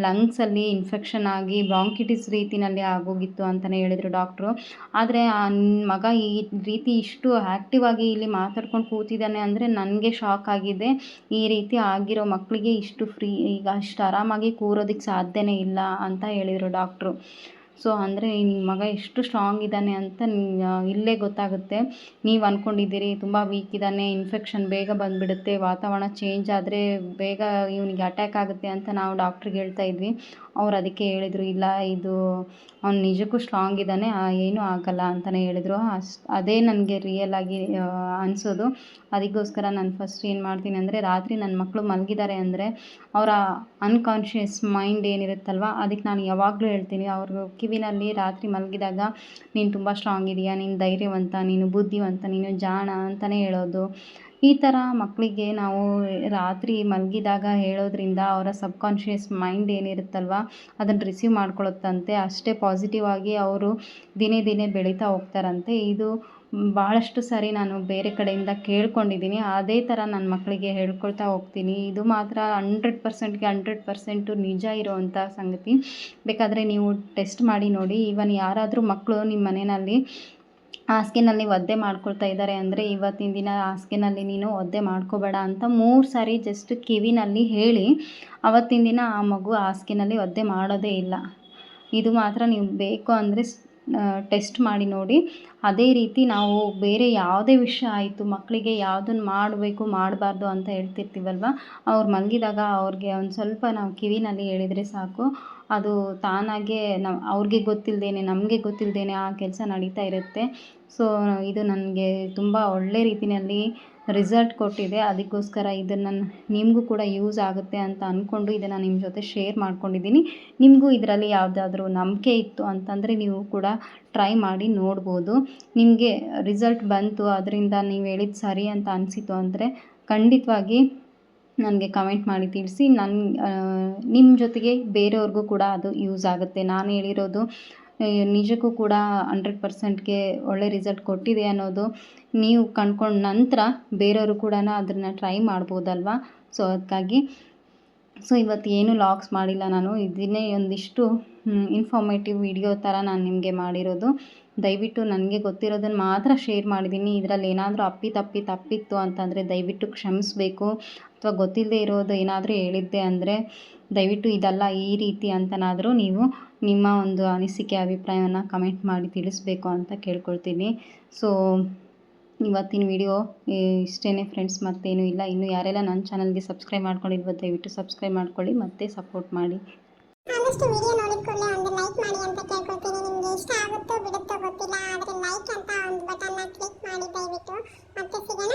Speaker 2: ಲಂಗ್ಸಲ್ಲಿ ಇನ್ಫೆಕ್ಷನ್ ಆಗಿ ಬ್ರಾಂಕಿಟಿಸ್ ರೀತಿಯಲ್ಲಿ ಆಗೋಗಿತ್ತು ಅಂತಲೇ ಹೇಳಿದರು ಡಾಕ್ಟ್ರು ಆದರೆ ಆ ಮಗ ಈ ರೀತಿ ಇಷ್ಟು ಆ್ಯಕ್ಟಿವ್ ಆಗಿ ಇಲ್ಲಿ ಮಾತಾಡ್ಕೊಂಡು ಕೂತಿದ್ದಾನೆ ಅಂದರೆ ನನಗೆ ಶಾಕ್ ಆಗಿದೆ. ಈ ರೀತಿ ಆಗಿರೋ ಮಕ್ಕಳಿಗೆ ಇಷ್ಟು ಫ್ರೀ ಈಗ ಅಷ್ಟು ಆರಾಮಾಗಿ ಕೂರೋದಕ್ಕೆ ಸಾಧ್ಯವೇ ಇಲ್ಲ ಅಂತ ಹೇಳಿದರು ಡಾಕ್ಟ್ರು ಸೊ ಅಂದರೆ ನಿಮ್ಮ ಮಗ ಎಷ್ಟು ಸ್ಟ್ರಾಂಗ್ ಇದ್ದಾನೆ ಅಂತ ಇಲ್ಲೇ ಗೊತ್ತಾಗುತ್ತೆ. ನೀವು ಅಂದ್ಕೊಂಡಿದ್ದೀರಿ ತುಂಬ ವೀಕ್ ಇದ್ದಾನೆ ಇನ್ಫೆಕ್ಷನ್ ಬೇಗ ಬಂದುಬಿಡುತ್ತೆ, ವಾತಾವರಣ ಚೇಂಜ್ ಆದರೆ ಬೇಗ ಇವನಿಗೆ ಅಟ್ಯಾಕ್ ಆಗುತ್ತೆ ಅಂತ ನಾವು ಡಾಕ್ಟ್ರಿಗೆ ಹೇಳ್ತಾ ಇದ್ವಿ. ಅವ್ರು ಅದಕ್ಕೆ ಹೇಳಿದರು, ಇಲ್ಲ, ಇದು ಅವ್ನು ನಿಜಕ್ಕೂ ಸ್ಟ್ರಾಂಗ್ ಇದ್ದಾನೆ ಏನೂ ಆಗಲ್ಲ ಅಂತಲೇ ಹೇಳಿದ್ರು. ಅಷ್ಟು, ಅದೇ ನನಗೆ ರಿಯಲ್ ಆಗಿ ಅನಿಸೋದು. ಅದಕ್ಕೋಸ್ಕರ ನಾನು ಫಸ್ಟ್ ಏನು ಮಾಡ್ತೀನಿ ಅಂದರೆ, ರಾತ್ರಿ ನನ್ನ ಮಕ್ಕಳು ಮಲಗಿದ್ದಾರೆ ಅಂದರೆ, ಅವರ ಅನ್ಕಾನ್ಷಿಯಸ್ ಮೈಂಡ್ ಏನಿರುತ್ತಲ್ವ, ಅದಕ್ಕೆ ನಾನು ಯಾವಾಗಲೂ ಹೇಳ್ತೀನಿ ಅವ್ರ ಕಿವಿನಲ್ಲಿ ರಾತ್ರಿ ಮಲಗಿದಾಗ, ನೀನು ತುಂಬ ಸ್ಟ್ರಾಂಗ್ ಇದೆಯಾ, ನೀನು ಧೈರ್ಯವಂತ, ನೀನು ಬುದ್ಧಿವಂತ, ನೀನು ಜಾಣ ಅಂತಲೇ ಹೇಳೋದು. ಈ ಥರ ಮಕ್ಕಳಿಗೆ ನಾವು ರಾತ್ರಿ ಮಲಗಿದಾಗ ಹೇಳೋದ್ರಿಂದ ಅವರ ಸಬ್ಕಾನ್ಷಿಯಸ್ ಮೈಂಡ್ ಏನಿರುತ್ತಲ್ವ, ಅದನ್ನು ರಿಸೀವ್ ಮಾಡ್ಕೊಳ್ಳುತ್ತಂತೆ ಅಷ್ಟೇ ಪಾಸಿಟಿವ್ ಆಗಿ ಅವರು ದಿನೇ ದಿನೇ ಬೆಳೀತಾ ಹೋಗ್ತಾರಂತೆ. ಇದು ಭಾಳಷ್ಟು ಸಾರಿ ನಾನು ಬೇರೆ ಕಡೆಯಿಂದ ಕೇಳ್ಕೊಂಡಿದ್ದೀನಿ. ಅದೇ ಥರ ನನ್ನ ಮಕ್ಕಳಿಗೆ ಹೇಳ್ಕೊಳ್ತಾ ಹೋಗ್ತೀನಿ. ಇದು ಮಾತ್ರ ಹಂಡ್ರೆಡ್ ಪರ್ಸೆಂಟ್ಗೆ ಹಂಡ್ರೆಡ್ ಪರ್ಸೆಂಟು ನಿಜ ಇರೋವಂಥ ಸಂಗತಿ. ಬೇಕಾದರೆ ನೀವು ಟೆಸ್ಟ್ ಮಾಡಿ ನೋಡಿ. ಈವನ್ ಯಾರಾದರೂ ಮಕ್ಕಳು ನಿಮ್ಮ ಮನೆಯಲ್ಲಿ ಹಾಸಿಗೆನಲ್ಲಿ ಒದ್ದೆ ಮಾಡ್ಕೊಳ್ತಾ ಇದ್ದಾರೆ ಅಂದರೆ ಇವತ್ತಿನ ದಿನ ಹಾಸಿಗೆನಲ್ಲಿ ನೀನು ಒದ್ದೆ ಮಾಡ್ಕೋಬೇಡ ಅಂತ ಮೂರು ಸಾರಿ ಜಸ್ಟ್ ಕಿವಿನಲ್ಲಿ ಹೇಳಿ ಅವತ್ತಿನ ದಿನ ಆ ಮಗು ಹಾಸಿಗೆನಲ್ಲಿ ಒದ್ದೆ ಮಾಡೋದೇ ಇಲ್ಲ. ಇದು ಮಾತ್ರ ನೀವು ಬೇಕು ಅಂದರೆ ಟೆಸ್ಟ್ ಮಾಡಿ ನೋಡಿ. ಅದೇ ರೀತಿ ನಾವು ಬೇರೆ ಯಾವುದೇ ವಿಷಯ ಆಯಿತು ಮಕ್ಕಳಿಗೆ ಯಾವುದನ್ನು ಮಾಡಬೇಕು, ಮಾಡಬಾರ್ದು ಅಂತ ಹೇಳ್ತಿರ್ತೀವಲ್ವ? ಅವ್ರು ಮಲಗಿದಾಗ ಅವ್ರಿಗೆ ಒಂದು ಸ್ವಲ್ಪ ನಾವು ಕಿವಿನಲ್ಲಿ ಹೇಳಿದರೆ ಸಾಕು. ಅದು ತಾನಾಗೇ ನಾವು ಅವ್ರಿಗೆ ಗೊತ್ತಿಲ್ಲದೇನೆ ನಮಗೆ ಗೊತ್ತಿಲ್ಲದೇನೆ ಆ ಕೆಲಸ ನಡೀತಾ ಇರುತ್ತೆ. ಸೊ ಇದು ನನಗೆ ತುಂಬ ಒಳ್ಳೆ ರೀತಿಯಲ್ಲಿ ರಿಸಲ್ಟ್ ಕೊಟ್ಟಿದೆ. ಅದಕ್ಕೋಸ್ಕರ ಇದನ್ನು ನಿಮಗೂ ಕೂಡ ಯೂಸ್ ಆಗುತ್ತೆ ಅಂತ ಅಂದ್ಕೊಂಡು ಇದನ್ನು ನಿಮ್ಮ ಜೊತೆ ಶೇರ್ ಮಾಡ್ಕೊಂಡಿದ್ದೀನಿ. ನಿಮಗೂ ಇದರಲ್ಲಿ ಯಾವುದಾದ್ರೂ ನಂಬಿಕೆ ಇತ್ತು ಅಂತಂದರೆ ನೀವು ಕೂಡ ಟ್ರೈ ಮಾಡಿ ನೋಡ್ಬೋದು. ನಿಮಗೆ ರಿಸಲ್ಟ್ ಬಂತು ಅದರಿಂದ ನೀವು ಹೇಳಿದ್ದು ಸರಿ ಅಂತ ಅನಿಸಿತು ಅಂದರೆ ಖಂಡಿತವಾಗಿ ನನಗೆ ಕಮೆಂಟ್ ಮಾಡಿ ತಿಳಿಸಿ. ನನ್ನ ನಿಮ್ಮ ಜೊತೆಗೆ ಬೇರೆಯವ್ರಿಗೂ ಕೂಡ ಅದು ಯೂಸ್ ಆಗುತ್ತೆ. ನಾನು ಹೇಳಿರೋದು ನಿಜಕ್ಕೂ ಕೂಡ ಹಂಡ್ರೆಡ್ ಪರ್ಸೆಂಟ್ಗೆ ಒಳ್ಳೆ ರಿಸಲ್ಟ್ ಕೊಟ್ಟಿದೆ ಅನ್ನೋದು ನೀವು ಕಂಡ್ಕೊಂಡ ನಂತರ ಬೇರೆಯವರು ಕೂಡ ಅದನ್ನು ಟ್ರೈ ಮಾಡ್ಬೋದಲ್ವಾ? ಸೊ ಅದಕ್ಕಾಗಿ ಸೊ ಇವತ್ತು ಏನು ಲಾಗ್ಸ್ ಮಾಡಿಲ್ಲ ನಾನು. ಇದನ್ನೇ ಒಂದಿಷ್ಟು ಇನ್ಫಾರ್ಮೇಟಿವ್ ವಿಡಿಯೋ ಥರ ನಾನು ನಿಮಗೆ ಮಾಡಿರೋದು. ದಯವಿಟ್ಟು ನನಗೆ ಗೊತ್ತಿರೋದನ್ನು ಮಾತ್ರ ಶೇರ್ ಮಾಡಿದ್ದೀನಿ ಇದರಲ್ಲಿ ಏನಾದರೂ ಅಪ್ಪಿ ತಪ್ಪಿ ತಪ್ಪಿತ್ತು ಅಂತಂದರೆ ದಯವಿಟ್ಟು ಕ್ಷಮಿಸಬೇಕು. ಅಥವಾ ಗೊತ್ತಿಲ್ಲದೆ ಇರೋದು ಏನಾದರೂ ಹೇಳಿದ್ದೆ ಅಂದರೆ ದಯವಿಟ್ಟು ಇದೆಲ್ಲ ಈ ರೀತಿ ಅಂತನಾದರೂ ನೀವು ನಿಮ್ಮ ಒಂದು ಅನಿಸಿಕೆ, ಅಭಿಪ್ರಾಯವನ್ನು ಕಮೆಂಟ್ ಮಾಡಿ ತಿಳಿಸ್ಬೇಕು ಅಂತ ಕೇಳ್ಕೊಳ್ತೀನಿ. ಸೊ ಇವತ್ತಿನ ವಿಡಿಯೋ ಇಷ್ಟೇ ಫ್ರೆಂಡ್ಸ್ ಮತ್ತೇನೂ ಇಲ್ಲ. ಇನ್ನು ಯಾರೆಲ್ಲ ನನ್ನ ಚಾನಲ್ಗೆ ಸಬ್ಸ್ಕ್ರೈಬ್ ಮಾಡ್ಕೊಂಡಿಲ್ವೋ ದಯವಿಟ್ಟು ಸಬ್ಸ್ಕ್ರೈಬ್ ಮಾಡ್ಕೊಳ್ಳಿ, ಮತ್ತೆ ಸಪೋರ್ಟ್ ಮಾಡಿ.
Speaker 3: ಆದಷ್ಟು ವಿಡಿಯೋ ನೋಡಿದ ಕೂಡಲೇ ಒಂದು ಲೈಕ್ ಮಾಡಿ ಅಂತ ಕೇಳ್ಕೊಳ್ತೀನಿ. ನಿಮಗೆ ಇಷ್ಟ ಆಗುತ್ತೋ ಬಿಡುತ್ತೋ ಗೊತ್ತಿಲ್ಲ, ಆದರೆ ಲೈಕ್ ಅಂತ ಒಂದು ಬಟನ್ನ ಕ್ಲಿಕ್ ಮಾಡಿ ದಯವಿಟ್ಟು. ಮತ್ತೆ ಸಿಗೋಣ.